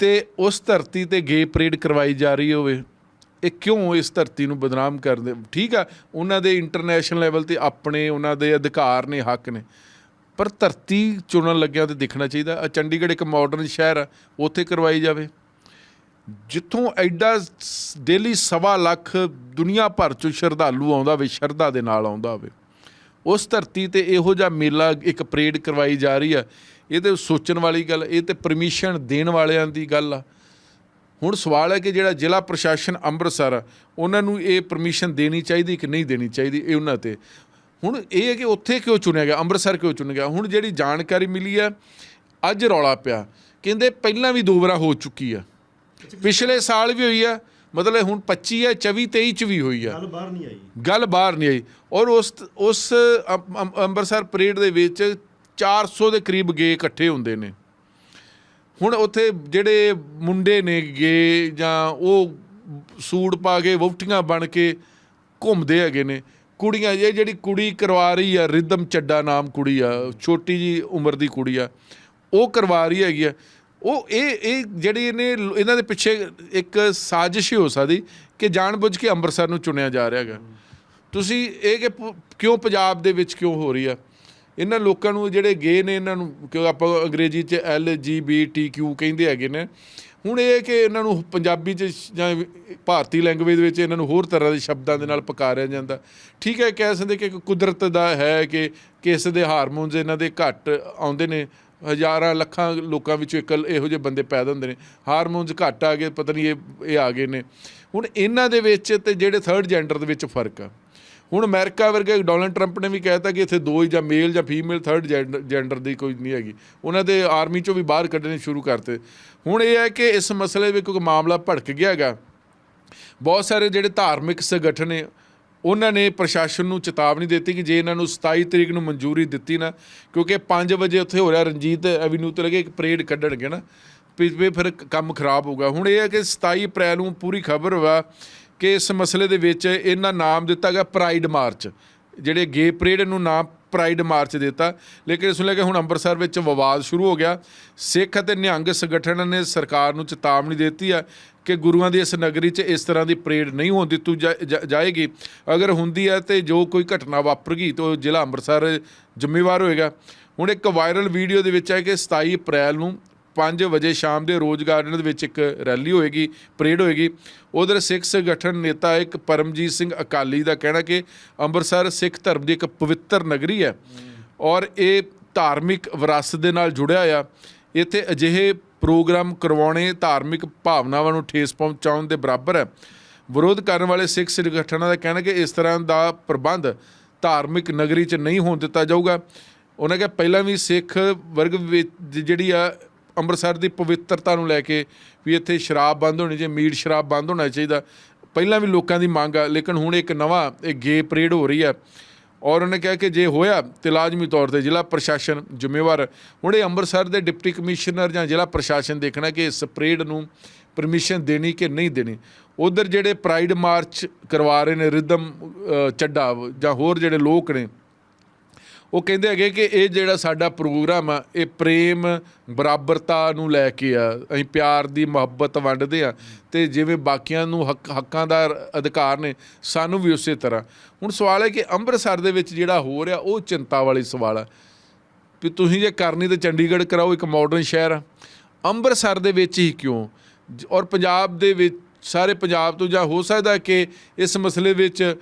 ਤੇ ਉਸ ਧਰਤੀ ਤੇ ਗੇ ਪਰੇਡ ਕਰਵਾਈ ਜਾ ਰਹੀ ਹੋਵੇ, ਇਹ ਕਿਉਂ ਇਸ ਧਰਤੀ ਨੂੰ ਬਦਨਾਮ ਕਰਦੇ? ਠੀਕ ਆ, ਉਹਨਾਂ ਦੇ ਇੰਟਰਨੈਸ਼ਨਲ ਲੈਵਲ ਤੇ ਆਪਣੇ, ਉਹਨਾਂ ਦੇ ਅਧਿਕਾਰ ਨੇ, ਹੱਕ ਨੇ। ਪਰ ਧਰਤੀ ਚੁਣਨ ਲੱਗਿਆ ਤੇ ਦੇਖਣਾ ਚਾਹੀਦਾ ਚੰਡੀਗੜ੍ਹ ਇੱਕ ਮਾਡਰਨ ਸ਼ਹਿਰ ਆ, ਉੱਥੇ ਕਰਵਾਈ ਜਾਵੇ। ਜਿੱਥੋਂ ਐਡਾ ਡੇਲੀ ਸਵਾ ਲੱਖ ਦੁਨੀਆ ਭਰ ਚੋਂ ਸ਼ਰਧਾਲੂ ਆਉਂਦਾ ਹੋਵੇ, ਸ਼ਰਧਾ ਦੇ ਨਾਲ ਆਉਂਦਾ ਹੋਵੇ, ਉਸ ਧਰਤੀ ਤੇ ਇਹੋ ਜਿਹਾ ਮੇਲਾ ਇੱਕ ਪਰੇਡ ਕਰਵਾਈ ਜਾ ਰਹੀ ਆ। ਇਹ ਤੇ ਸੋਚਣ ਵਾਲੀ ਗੱਲ ਇਹ ਤੇ ਪਰਮਿਸ਼ਨ ਦੇਣ ਵਾਲਿਆਂ ਦੀ ਗੱਲ ਆ। ਹੁਣ ਸਵਾਲ ਹੈ ਕਿ ਜਿਹੜਾ ਜ਼ਿਲ੍ਹਾ ਪ੍ਰਸ਼ਾਸਨ ਅੰਮ੍ਰਿਤਸਰ ਉਹਨਾਂ ਨੂੰ ਇਹ ਪਰਮਿਸ਼ਨ ਦੇਣੀ ਚਾਹੀਦੀ ਕਿ ਨਹੀਂ ਦੇਣੀ ਚਾਹੀਦੀ ਇਹ ਉਹਨਾਂ ਤੇ? ਹੁਣ ਇਹ ਹੈ ਕਿ ਉੱਥੇ ਕਿਉਂ ਚੁਣਿਆ ਗਿਆ ਅੰਮ੍ਰਿਤਸਰ ਕਿਉਂ ਚੁਣਿਆ ਗਿਆ? ਹੁਣ ਜਿਹੜੀ ਜਾਣਕਾਰੀ ਮਿਲੀ ਹੈ ਅੱਜ ਰੌਲਾ ਪਿਆ। ਕਹਿੰਦੇ ਪਹਿਲਾਂ ਵੀ ਦੋ ਵਾਰ ਹੋ ਚੁੱਕੀ ਆ। ਪਿਛਲੇ ਸਾਲ ਵੀ ਹੋਈ ਆ ਮਤਲਬ ਹੁਣ 25 ਹੈ 24 23 ਚ ਵੀ ਹੋਈ ਆ। ਗੱਲ ਬਾਹਰ ਨਹੀਂ ਆਈ। ਗੱਲ ਬਾਹਰ ਨਹੀਂ ਆਈ। ਔਰ ਉਸ ਉਸ ਅੰਮ- ਅੰਮ- ਅੰਮ੍ਰਿਤਸਰ ਪਰੇਡ ਦੇ ਵਿੱਚ 400 ਦੇ ਕਰੀਬ ਗੇ ਇਕੱਠੇ ਹੁੰਦੇ ਨੇ। ਹੁਣ ਉੱਥੇ ਜਿਹੜੇ ਮੁੰਡੇ ਨੇ ਗੇ ਜਾਂ ਉਹ ਸੂਟ ਪਾ ਕੇ ਵਹੁਟੀਆਂ ਬਣ ਕੇ ਘੁੰਮਦੇ ਹੈਗੇ ਨੇ। ਕੁੜੀਆਂ, ਇਹ ਜਿਹੜੀ ਕੁੜੀ ਕਰਵਾ ਰਹੀ ਆ, ਰਿਦਮ ਚੱਡਾ ਨਾਮ ਕੁੜੀ ਆ, ਛੋਟੀ ਜੀ ਉਮਰ ਦੀ ਕੁੜੀ ਆ, ਉਹ ਕਰਵਾ ਰਹੀ ਹੈਗੀ ਆ। ਉਹ ਇਹ ਇਹ ਜਿਹੜੀ ਇਹਨੇ, ਇਹਨਾਂ ਦੇ ਪਿੱਛੇ ਇੱਕ ਸਾਜ਼ਿਸ਼ ਹੀ ਹੋ ਸਕਦੀ ਕਿ ਜਾਣਬੁੱਝ ਕੇ ਅੰਮ੍ਰਿਤਸਰ ਨੂੰ ਚੁਣਿਆ ਜਾ ਰਿਹਾ ਹੈਗਾ। ਤੁਸੀਂ ਇਹ ਕਿ ਪ- ਕਿਉਂ ਪੰਜਾਬ ਦੇ ਵਿੱਚ ਕਿਉਂ ਹੋ ਰਹੀ ਆ? ਇਹਨਾਂ ਲੋਕਾਂ ਨੂੰ ਜਿਹੜੇ ਗੇ ਨੇ, ਇਹਨਾਂ ਨੂੰ ਕਿਉਂ ਆਪਾਂ ਅੰਗਰੇਜ਼ੀ 'ਚ ਐਲ ਜੀ ਬੀ ਟੀ ਕਿਊ ਕਹਿੰਦੇ ਹੈਗੇ ਨੇ। ਹੁਣ ਇਹ ਕਿ ਇਹਨਾਂ ਨੂੰ ਪੰਜਾਬੀ 'ਚ ਜਾਂ ਭਾਰਤੀ ਲੈਂਗੁਏਜ ਦੇ ਵਿੱਚ ਇਹਨਾਂ ਨੂੰ ਹੋਰ ਤਰ੍ਹਾਂ ਦੇ ਸ਼ਬਦਾਂ ਦੇ ਨਾਲ ਪੁਕਾਰਿਆ ਜਾਂਦਾ। ਠੀਕ ਹੈ ਕਹਿ ਸਕਦੇ ਕਿ ਇੱਕ ਕੁਦਰਤ ਦਾ ਹੈ ਕਿ ਕਿਸ ਦੇ ਹਾਰਮੋਨਸ ਇਹਨਾਂ ਦੇ ਘੱਟ ਆਉਂਦੇ ਨੇ। ਹਜ਼ਾਰਾਂ ਲੱਖਾਂ ਲੋਕਾਂ ਵਿੱਚੋਂ ਇੱਕ ਇਹੋ ਜਿਹੇ ਬੰਦੇ ਪੈਦਾ ਹੁੰਦੇ ਨੇ। ਹਾਰਮੋਨਸ ਘੱਟ ਆ ਗਏ, ਪਤਾ ਨਹੀਂ ਇਹ ਇਹ ਆ ਗਏ ਨੇ। ਹੁਣ ਇਹਨਾਂ ਦੇ ਵਿੱਚ ਤੇ ਜਿਹੜੇ ਥਰਡ ਜੈਂਡਰ ਦੇ ਵਿੱਚ ਫ਼ਰਕ ਆ। ਹੁਣ ਅਮਰੀਕਾ ਵਰਗੇ ਡੋਨਲਡ ਟਰੰਪ ਨੇ ਵੀ ਕਹਿਤਾ ਕਿ ਇੱਥੇ ਦੋ ਹੀ ਜਾਂ ਮੇਲ ਜਾਂ ਫੀਮੇਲ ਥਰਡ ਜੈਂਡਰ ਦੀ ਕੋਈ ਨਹੀਂ ਹੈਗੀ। ਉਹਨਾਂ ਦੇ ਆਰਮੀ ਚੋਂ ਵੀ ਬਾਹਰ ਕੱਢਣੇ ਸ਼ੁਰੂ ਕਰਤੇ। ਹੁਣ ਇਹ ਹੈ ਕਿ ਇਸ ਮਸਲੇ ਵਿੱਚ ਕੋਈ ਮਾਮਲਾ ਭੜਕ ਗਿਆ ਹੈਗਾ। ਬਹੁਤ ਸਾਰੇ ਜਿਹੜੇ ਧਾਰਮਿਕ ਸੰਗਠਨ ਨੇ, ਉਹਨਾਂ ਨੇ ਪ੍ਰਸ਼ਾਸਨ ਨੂੰ ਚੇਤਾਵਨੀ ਦਿੱਤੀ ਕਿ ਜੇ ਇਹਨਾਂ ਨੂੰ 27 ਤਰੀਕ ਨੂੰ ਮਨਜ਼ੂਰੀ ਦਿੱਤੀ ਨਾ, ਕਿਉਂਕਿ 5 ਵਜੇ ਉੱਥੇ ਹੋ ਰਿਹਾ ਰਣਜੀਤ ਐਵੀਨਿਊ ਤੇ ਲੱਗੇ ਇੱਕ ਪਰੇਡ ਕੱਢਣਗੇ ਨਾ, ਵੀ- ਫਿਰ ਕੰਮ ਖਰਾਬ ਹੋਊਗਾ। ਹੁਣ ਇਹ ਹੈ ਕਿ 27 ਅਪ੍ਰੈਲ ਨੂੰ ਪੂਰੀ ਖਬਰ ਵਾ ਕਿ ਇਸ ਮਸਲੇ ਦੇ ਵਿੱਚ ਇਹਨਾਂ ਨਾਮ ਦਿੱਤਾ ਗਿਆ ਪ੍ਰਾਈਡ ਮਾਰਚ ਜਿਹੜੇ ਗੇ ਪਰੇਡ ਨੂੰ ਨਾਮ ਪ੍ਰਾਈਡ ਮਾਰਚ ਦਿੱਤਾ। ਲੇਕਿਨ ਇਸ ਨੂੰ ਲੈ ਕੇ ਹੁਣ ਅੰਮ੍ਰਿਤਸਰ ਵਿੱਚ ਵਿਵਾਦ ਸ਼ੁਰੂ ਹੋ ਗਿਆ। ਸਿੱਖ ਅਤੇ ਨਿਹੰਗ ਸੰਗਠਨ ਨੇ ਸਰਕਾਰ ਨੂੰ ਚੇਤਾਵਨੀ ਦਿੱਤੀ ਹੈ ਕਿ ਗੁਰੂਆਂ ਦੀ ਇਸ ਨਗਰੀ 'ਚ ਇਸ ਤਰ੍ਹਾਂ ਦੀ ਪਰੇਡ ਨਹੀਂ ਹੋਣ ਦਿੱਤੀ ਜਾ- ਜਾ- ਜਾਏਗੀ। ਅਗਰ ਹੁੰਦੀ ਹੈ ਤੇ ਜੋ ਕੋਈ ਘਟਨਾ ਵਾਪਰਗੀ ਤਾਂ ਉਹ ਜ਼ਿਲ੍ਹਾ ਅੰਮ੍ਰਿਤਸਰ ਜ਼ਿੰਮੇਵਾਰ ਹੋਏਗਾ। ਹੁਣ ਇੱਕ ਵਾਇਰਲ ਵੀਡੀਓ ਦੇ ਵਿੱਚ ਹੈ ਕਿ 27 ਅਪ੍ਰੈਲ ਨੂੰ 5 ਵਜੇ ਸ਼ਾਮ ਦੇ ਰੋਜ਼ ਗਾਰਡਨ ਦੇ ਵਿੱਚ ਇੱਕ ਰੈਲੀ ਹੋਏਗੀ, ਪਰੇਡ ਹੋਏਗੀ। ਉਧਰ ਸਿੱਖ ਸੰਗਠਨ ਨੇਤਾ ਇੱਕ ਪਰਮਜੀਤ ਸਿੰਘ ਅਕਾਲੀ ਦਾ ਕਹਿਣਾ ਕਿ ਅੰਮ੍ਰਿਤਸਰ ਸਿੱਖ ਧਰਮ ਦੀ ਇੱਕ ਪਵਿੱਤਰ ਨਗਰੀ ਹੈ ਔਰ ਇਹ ਧਾਰਮਿਕ ਵਿਰਾਸਤ ਦੇ ਨਾਲ ਜੁੜਿਆ ਆ। ਇੱਥੇ ਅਜਿਹੇ ਪ੍ਰੋਗਰਾਮ ਕਰਵਾਉਣੇ ਧਾਰਮਿਕ ਭਾਵਨਾਵਾਂ ਨੂੰ ਠੇਸ ਪਹੁੰਚਾਉਣ ਦੇ ਬਰਾਬਰ ਹੈ। ਵਿਰੋਧ ਕਰਨ ਵਾਲੇ ਸਿੱਖ ਸੰਗਠਨਾਂ ਦਾ ਕਹਿਣਾ ਕਿ ਇਸ ਤਰ੍ਹਾਂ ਦਾ ਪ੍ਰਬੰਧ ਧਾਰਮਿਕ ਨਗਰੀ 'ਚ ਨਹੀਂ ਹੋਣ ਦਿੱਤਾ ਜਾਊਗਾ। ਉਹਨਾਂ ਕਿਹਾ, ਪਹਿਲਾਂ ਵੀ ਸਿੱਖ ਵਰਗ ਵਿੱਚ ਜਿਹੜੀ ਆ ਅੰਮ੍ਰਿਤਸਰ ਦੀ ਪਵਿੱਤਰਤਾ ਨੂੰ ਲੈ ਕੇ ਵੀ ਇੱਥੇ ਸ਼ਰਾਬ ਬੰਦ ਹੋਣੀ ਚਾਹੀਦੀ ਮੀਟ ਸ਼ਰਾਬ ਬੰਦ ਹੋਣਾ ਚਾਹੀਦਾ। ਪਹਿਲਾਂ ਵੀ ਲੋਕਾਂ ਦੀ ਮੰਗ ਆ ਲੇਕਿਨ ਹੁਣ ਇੱਕ ਨਵਾਂ ਇਹ ਗੇ ਪਰੇਡ ਹੋ ਰਹੀ ਆ। ਔਰ ਉਹਨੇ ਕਿਹਾ ਕਿ ਜੇ ਹੋਇਆ ਤੇ ਲਾਜ਼ਮੀ ਤੌਰ ਤੇ ਜ਼ਿਲ੍ਹਾ ਪ੍ਰਸ਼ਾਸਨ ਜ਼ਿੰਮੇਵਾਰ। ਹੁਣ ਇਹ ਅੰਮ੍ਰਿਤਸਰ ਦੇ ਡਿਪਟੀ ਕਮਿਸ਼ਨਰ ਜਾਂ ਜ਼ਿਲ੍ਹਾ ਪ੍ਰਸ਼ਾਸਨ ਦੇਖਣਾ ਕਿ ਇਸ ਪਰੇਡ ਨੂੰ ਪਰਮਿਸ਼ਨ ਦੇਣੀ ਕਿ ਨਹੀਂ ਦੇਣੀ। ਉਧਰ ਜਿਹੜੇ ਪ੍ਰਾਈਡ ਮਾਰਚ ਕਰਵਾ ਰਹੇ ਨੇ ਰਿਦਮ ਅ, ਚੱਡਾ ਜਾਂ ਹੋਰ ਜਿਹੜੇ ਲੋਕ ਨੇ ਉਹ ਕਹਿੰਦੇ ਹੈਗੇ ਕਿ ਇਹ ਜਿਹੜਾ ਸਾਡਾ ਪ੍ਰੋਗਰਾਮ ਆ, ਇਹ ਪ੍ਰੇਮ, ਬਰਾਬਰਤਾ ਨੂੰ ਲੈ ਕੇ ਆ। ਅਸੀਂ ਪਿਆਰ ਦੀ ਮੁਹੱਬਤ ਵੰਡਦੇ ਆ ਤੇ ਜਿਵੇਂ ਬਾਕੀਆਂ ਨੂੰ ਹੱਕ, ਹੱਕਾਂ ਦਾ ਅਧਿਕਾਰ ਨੇ, ਸਾਨੂੰ ਵੀ ਉਸੇ ਤਰ੍ਹਾਂ। ਹੁਣ ਸਵਾਲ ਹੈ ਕਿ ਅੰਮ੍ਰਿਤਸਰ ਦੇ ਵਿੱਚ ਜਿਹੜਾ ਹੋ ਰਿਹਾ ਉਹ ਚਿੰਤਾ ਵਾਲੀ ਸਵਾਲ ਆ। ਵੀ ਤੁਸੀਂ ਜੇ ਕਰਨੀ ਤੇ ਚੰਡੀਗੜ੍ਹ ਕਰਾਓ, ਇੱਕ ਮਾਡਰਨ ਸ਼ਹਿਰ ਆ। ਅੰਮ੍ਰਿਤਸਰ ਦੇ ਵਿੱਚ ਹੀ ਕਿਉਂ? ਜ- ਔਰ ਪੰਜਾਬ ਦੇ ਵਿੱਚ, ਸਾਰੇ ਪੰਜਾਬ ਤੋਂ ਜਾਂ ਹੋ ਸਕਦਾ ਕਿ ਇਸ ਮਸਲੇ ਵਿੱਚ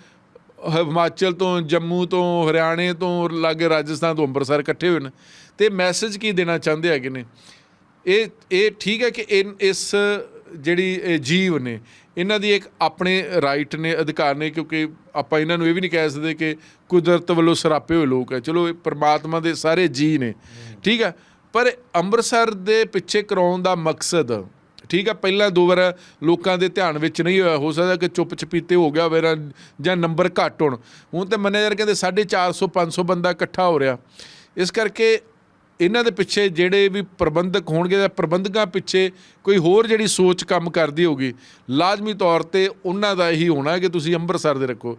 ਹਿਮਾਚਲ ਤੋਂ, ਜੰਮੂ ਤੋਂ, ਹਰਿਆਣੇ ਤੋਂ, ਲਾਗੇ ਰਾਜਸਥਾਨ ਤੋਂ ਅੰਮ੍ਰਿਤਸਰ ਇਕੱਠੇ ਹੋਏ ਨੇ। ਤੇ ਮੈਸੇਜ ਕੀ ਦੇਣਾ ਚਾਹੁੰਦੇ ਹੈਗੇ ਨੇ? ਇਹ ਇਹ ਠੀਕ ਹੈ ਕਿ ਇਨ- ਇਸ ਜਿਹੜੀ ਜੀਵ ਨੇ, ਇਹਨਾਂ ਦੀ ਇੱਕ ਆਪਣੇ ਰਾਈਟ ਨੇ, ਅਧਿਕਾਰ ਨੇ, ਕਿਉਂਕਿ ਆਪਾਂ ਇਹਨਾਂ ਨੂੰ ਇਹ ਵੀ ਨਹੀਂ ਕਹਿ ਸਕਦੇ ਕਿ ਕੁਦਰਤ ਵੱਲੋਂ ਸਰਾਪੇ ਹੋਏ ਲੋਕ ਹੈ। ਚਲੋ, ਇਹ ਪਰਮਾਤਮਾ ਦੇ ਸਾਰੇ ਜੀ ਨੇ, ਠੀਕ ਹੈ? ਪਰ ਅੰਮ੍ਰਿਤਸਰ ਦੇ ਪਿੱਛੇ ਕਰਾਉਣ ਦਾ ਮਕਸਦ ਠੀਕ ਆ, ਪਹਿਲਾਂ ਦੋ ਵਾਰ ਲੋਕਾਂ ਦੇ ਧਿਆਨ ਵਿੱਚ ਨਹੀਂ ਹੋਇਆ, ਹੋ ਸਕਦਾ ਕਿ ਚੁੱਪ ਚਪੀਤੇ ਹੋ ਗਿਆ ਹੋਵੇ ਜਾਂ- ਨੰਬਰ ਘੱਟ ਹੋਣ। ਹੁਣ ਤੇ ਮੰਨਿਆ ਯਾਰ ਕਹਿੰਦੇ 450 500 ਬੰਦਾ ਇਕੱਠਾ ਹੋ ਰਿਹਾ। ਇਸ ਕਰਕੇ ਇਹਨਾਂ ਦੇ ਪਿੱਛੇ ਜਿਹੜੇ ਵੀ ਪ੍ਰਬੰਧਕ ਹੋਣਗੇ ਜਾਂ ਪ੍ਰਬੰਧਕਾਂ ਪਿੱਛੇ ਕੋਈ ਹੋਰ ਜਿਹੜੀ ਸੋਚ ਕੰਮ ਕਰਦੀ ਹੋਗੀ ਲਾਜ਼ਮੀ ਤੌਰ ਤੇ ਉਹਨਾਂ ਦਾ ਇਹੀ ਹੋਣਾ ਕਿ ਤੁਸੀਂ ਅੰਮ੍ਰਿਤਸਰ ਦੇ ਰੱਖੋ।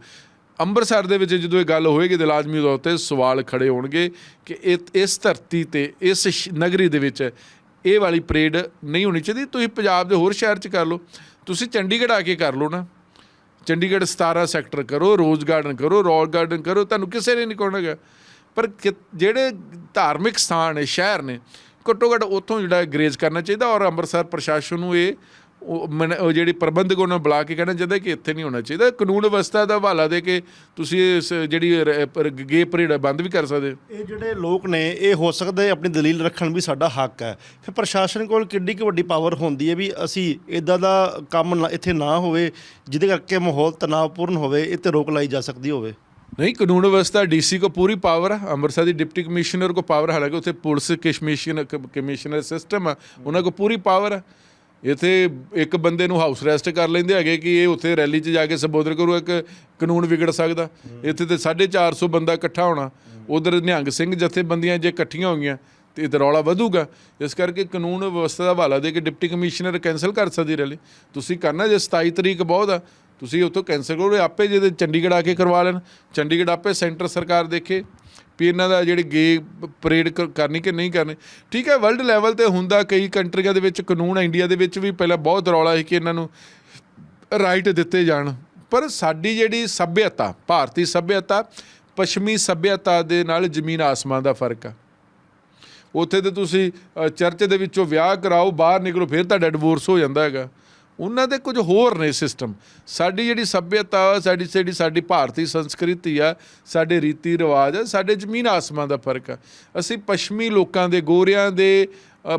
ਅੰਮ੍ਰਿਤਸਰ ਦੇ ਵਿੱਚ ਜਦੋਂ ਇਹ ਗੱਲ ਹੋਏਗੀ ਤੇ ਲਾਜ਼ਮੀ ਤੌਰ ਤੇ ਸਵਾਲ ਖੜੇ ਹੋਣਗੇ ਕਿ ਇਹ- ਇਸ ਧਰਤੀ ਤੇ, ਇਸ ਸ਼- ਨਗਰੀ ਦੇ ਵਿੱਚ ਇਹ ਵਾਲੀ ਪਰੇਡ ਨਹੀਂ ਹੋਣੀ ਚਾਹੀਦੀ। ਤੁਸੀਂ ਪੰਜਾਬ ਦੇ ਹੋਰ ਸ਼ਹਿਰ 'ਚ ਕਰ ਲਓ। ਤੁਸੀਂ ਚੰਡੀਗੜ੍ਹ ਆ ਕੇ ਕਰ ਲਓ ਨਾ। ਚੰਡੀਗੜ੍ਹ 17 ਸੈਕਟਰ ਕਰੋ, ਰੋਜ਼ ਗਾਰਡਨ ਕਰੋ ਰੌਕ ਗਾਰਡਨ ਕਰੋ, ਤੁਹਾਨੂੰ ਕਿਸੇ ਨੇ ਨਹੀਂ ਕਹਣਾਗਾ ਪਰ ਕਿ- ਜਿਹੜੇ ਧਾਰਮਿਕ ਸਥਾਨ ਨੇ, ਸ਼ਹਿਰ ਨੇ, ਘੱਟੋ ਘੱਟ ਉੱਥੋਂ ਜਿਹੜਾ ਗਰੇਜ਼ ਕਰਨਾ ਚਾਹੀਦਾ ਔਰ ਅੰਮ੍ਰਿਤਸਰ ਪ੍ਰਸ਼ਾਸਨ ਨੂੰ ਇਹ ਉਹ ਜਿਹੜੀ ਪ੍ਰਬੰਧਕ ਉਹਨਾਂ ਨੂੰ ਬੁਲਾ ਕੇ ਕਹਿਣਾ ਚਾਹੀਦਾ ਕਿ ਇੱਥੇ ਨਹੀਂ ਹੋਣਾ ਚਾਹੀਦਾ। ਕਾਨੂੰਨ ਵਿਵਸਥਾ ਦਾ ਹਵਾਲਾ ਦੇ ਕੇ ਤੁਸੀਂ ਇਸ ਜਿਹੜੀ ਗੇ ਪਰੇਡ ਬੰਦ ਵੀ ਕਰ ਸਕਦੇ ਇਹ ਜਿਹੜੇ ਲੋਕ ਨੇ ਇਹ ਹੋ ਸਕਦਾ ਹੈ ਆਪਣੀ ਦਲੀਲ ਰੱਖਣ ਵੀ ਸਾਡਾ ਹੱਕ ਹੈ। ਫਿਰ ਪ੍ਰਸ਼ਾਸਨ ਕੋਲ ਕਿੱਡੀ ਕੁ ਵੱਡੀ ਪਾਵਰ ਹੁੰਦੀ ਹੈ ਵੀ ਅਸੀਂ ਇਦਾਂ ਦਾ ਕੰਮ ਇੱਥੇ ਨਾ ਹੋਵੇ ਜਿਹਦੇ ਕਰਕੇ ਮਾਹੌਲ ਤਣਾਅਪੂਰਨ ਹੋਵੇ ਇਹ ਤੇ ਰੋਕ ਲਾਈ ਜਾ ਸਕਦੀ ਹੋਵੇ। ਨਹੀਂ ਕਾਨੂੰਨ ਵਿਵਸਥਾ ਡੀਸੀ ਕੋ ਪੂਰੀ ਪਾਵਰ ਹੈ ਅੰਮ੍ਰਿਤਸਰ ਦੀ ਡਿਪਟੀ ਕਮਿਸ਼ਨਰ ਕੋ ਪਾਵਰ ਹਾਲਾਂਕਿ ਉੱਥੇ ਪੁਲਿਸ ਕਮਿਸ਼ਨਰ ਕਮਿਸ਼ਨਰ ਸਿਸਟਮ ਹੈ ਉਹਨਾਂ ਕੋ ਪੂਰੀ ਪਾਵਰ ਹੈ ਇੱਥੇ ਇੱਕ ਬੰਦੇ ਨੂੰ ਹਾਊਸ ਅਰੈਸਟ ਕਰ ਲੈਂਦੇ ਹੈਗੇ ਕਿ ਇਹ ਉੱਥੇ ਰੈਲੀ 'ਚ ਜਾ ਕੇ ਸੰਬੋਧਨ ਕਰੂ, ਇੱਕ ਕਾਨੂੰਨ ਵਿਗੜ ਸਕਦਾ। ਇੱਥੇ ਤੇ 450 ਬੰਦਾ ਇਕੱਠਾ ਹੋਣਾ। ਉਧਰ ਨਿਹੰਗ ਸਿੰਘ ਜਥੇਬੰਦੀਆਂ ਜੇ ਇਕੱਠੀਆਂ ਹੋਈਆਂ, ਤੇ ਇਹ ਤਾਂ ਰੌਲਾ ਵਧੂਗਾ। ਇਸ ਕਰਕੇ ਕਾਨੂੰਨ ਵਿਵਸਥਾ ਦਾ ਹਵਾਲਾ ਦੇ ਕੇ ਡਿਪਟੀ ਕਮਿਸ਼ਨਰ ਕੈਨਸਲ ਕਰ ਸਕਦੀ ਰੈਲੀ। ਤੁਸੀਂ ਕਰਨਾ ਜੇ 27 ਤਰੀਕ ਬਹੁਤ ਆ, ਤੁਸੀਂ ਉੱਥੋਂ ਕੈਨਸਲ ਕਰੋ ਆਪੇ ਜਿਹਦੇ ਚੰਡੀਗੜ੍ਹ ਆ ਕੇ ਕਰਵਾ ਲੈਣ। ਚੰਡੀਗੜ੍ਹ ਆਪੇ ਸੈਂਟਰ ਸਰਕਾਰ ਦੇਖੇ। ਵੀ ਇਹਨਾਂ ਦਾ ਜਿਹੜੇ ਗੇ ਪਰੇਡ ਕਰਨੀ ਕਿ ਨਹੀਂ ਕਰਨੀ। ਠੀਕ ਹੈ ਵਰਲਡ ਲੈਵਲ ਤੇ ਹੁੰਦਾ ਕਈ ਕੰਟਰੀਆਂ ਦੇ ਵਿੱਚ, ਕਾਨੂੰਨ ਇੰਡੀਆ ਦੇ ਵਿੱਚ ਵੀ ਪਹਿਲਾਂ ਬਹੁਤ ਰੌਲਾ ਸੀ ਕਿ ਇਹਨਾਂ ਨੂੰ ਰਾਈਟ ਦਿੱਤੇ ਜਾਣ। ਪਰ ਸਾਡੀ ਜਿਹੜੀ ਸੱਭਿਅਤਾ, ਭਾਰਤੀ ਸੱਭਿਅਤਾ, ਪੱਛਮੀ ਸੱਭਿਅਤਾ ਦੇ ਨਾਲ ਜ਼ਮੀਨ ਆਸਮਾਨ ਦਾ ਫ਼ਰਕ ਆ। ਉੱਥੇ ਤੇ ਤੁਸੀਂ ਚਰਚ ਦੇ ਵਿੱਚੋਂ ਵਿਆਹ ਕਰਾਓ, ਬਾਹਰ ਨਿਕਲੋ, ਫਿਰ ਤੁਹਾਡਾ ਡਿਵੋਰਸ ਹੋ ਜਾਂਦਾ ਹੈਗਾ। ਉਹਨਾਂ ਦੇ ਕੁਝ ਹੋਰ ਨੇ ਸਿਸਟਮ ਸਾਡੀ ਜਿਹੜੀ ਸੱਭਿਅਤਾ ਸਾਡੀ ਜਿਹੜੀ ਸਾਡੀ ਭਾਰਤੀ ਸੰਸਕ੍ਰਿਤੀ ਆ ਸਾਡੇ ਰੀਤੀ ਰਿਵਾਜ ਆ ਸਾਡੇ ਜ਼ਮੀਨ ਆਸਮਾਨ ਦਾ ਫ਼ਰਕ ਆ। ਅਸੀਂ ਪੱਛਮੀ ਲੋਕਾਂ ਦੇ ਗੋਰਿਆਂ ਦੇ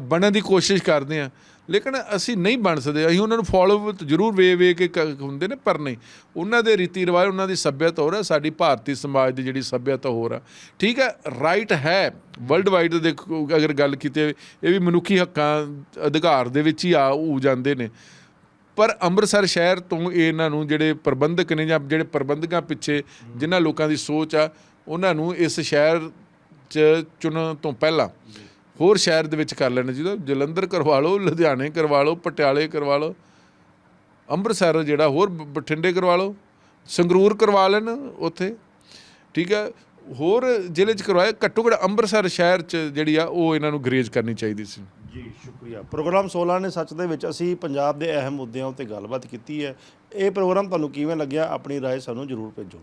ਬਣਨ ਦੀ ਕੋਸ਼ਿਸ਼ ਕਰਦੇ ਆ। ਲੇਕਿਨ ਅਸੀਂ ਨਹੀਂ ਬਣ ਸਕਦੇ। ਅਸੀਂ ਉਹਨਾਂ ਨੂੰ ਫੋਲੋ ਜ਼ਰੂਰ ਵੇ ਵੇ ਕੇ ਕ- ਹੁੰਦੇ ਨੇ ਪਰ ਨਹੀਂ। ਉਹਨਾਂ ਦੇ ਰੀਤੀ ਰਿਵਾਜ ਉਹਨਾਂ ਦੀ ਸੱਭਿਅਤਾ ਹੋਰ ਆ ਸਾਡੀ ਭਾਰਤੀ ਸਮਾਜ ਦੀ ਜਿਹੜੀ ਸੱਭਿਅਤਾ ਹੋਰ ਆ। ਠੀਕ ਹੈ ਰਾਈਟ ਹੈ। ਵਰਲਡ ਵਾਈਡ ਦੇਖੋ ਅਗਰ ਗੱਲ ਕੀਤੀ ਜਾਵੇ, ਇਹ ਵੀ ਮਨੁੱਖੀ ਹੱਕਾਂ ਅਧਿਕਾਰ ਦੇ ਵਿੱਚ ਹੀ ਆ ਹੋ ਜਾਂਦੇ ਨੇ। ਪਰ ਅੰਮ੍ਰਿਤਸਰ ਸ਼ਹਿਰ ਤੋਂ ਇਹਨਾਂ ਨੂੰ ਜਿਹੜੇ ਪ੍ਰਬੰਧਕ ਨੇ ਜਾਂ ਜਿਹੜੇ ਪ੍ਰਬੰਧਕਾਂ ਪਿੱਛੇ ਜਿਨ੍ਹਾਂ ਲੋਕਾਂ ਦੀ ਸੋਚ ਆ, ਉਹਨਾਂ ਨੂੰ ਇਸ ਸ਼ਹਿਰ 'ਚ ਚੁਣਨ ਤੋਂ ਪਹਿਲਾਂ ਹੋਰ ਸ਼ਹਿਰ ਦੇ ਵਿੱਚ ਕਰ ਲੈਣਾ ਚਾਹੀਦਾ। ਜਲੰਧਰ ਕਰਵਾ ਲਓ, ਲੁਧਿਆਣੇ ਕਰਵਾ ਲਓ, ਪਟਿਆਲੇ ਕਰਵਾ ਲਓ, ਅੰਮ੍ਰਿਤਸਰ ਜਿਹੜਾ ਹੋਰ ਬਠਿੰਡੇ ਕਰਵਾ ਲਓ, ਸੰਗਰੂਰ ਕਰਵਾ ਲੈਣ ਉੱਥੇ, ਠੀਕ ਹੈ ਹੋਰ ਜ਼ਿਲ੍ਹੇ 'ਚ ਕਰਵਾਇਆ, ਘੱਟੋ ਘੱਟ ਅੰਮ੍ਰਿਤਸਰ ਸ਼ਹਿਰ 'ਚ ਜਿਹੜੀ ਆ, ਉਹ ਇਹਨਾਂ ਨੂੰ ਗਰੇਜ ਕਰਨੀ ਚਾਹੀਦੀ ਸੀ। ਜੀ ਸ਼ੁਕਰੀਆ ਪ੍ਰੋਗਰਾਮ 16 ਨੇ ਸੱਚ ਦੇ ਵਿੱਚ ਅਸੀਂ ਪੰਜਾਬ ਦੇ ਅਹਿਮ ਮੁੱਦਿਆਂ ਉੱਤੇ ਗੱਲਬਾਤ ਕੀਤੀ ਹੈ ਇਹ ਪ੍ਰੋਗਰਾਮ ਤੁਹਾਨੂੰ ਕਿਵੇਂ ਲੱਗਿਆ ਆਪਣੀ رائے ਸਾਨੂੰ ਜ਼ਰੂਰ ਭੇਜੋ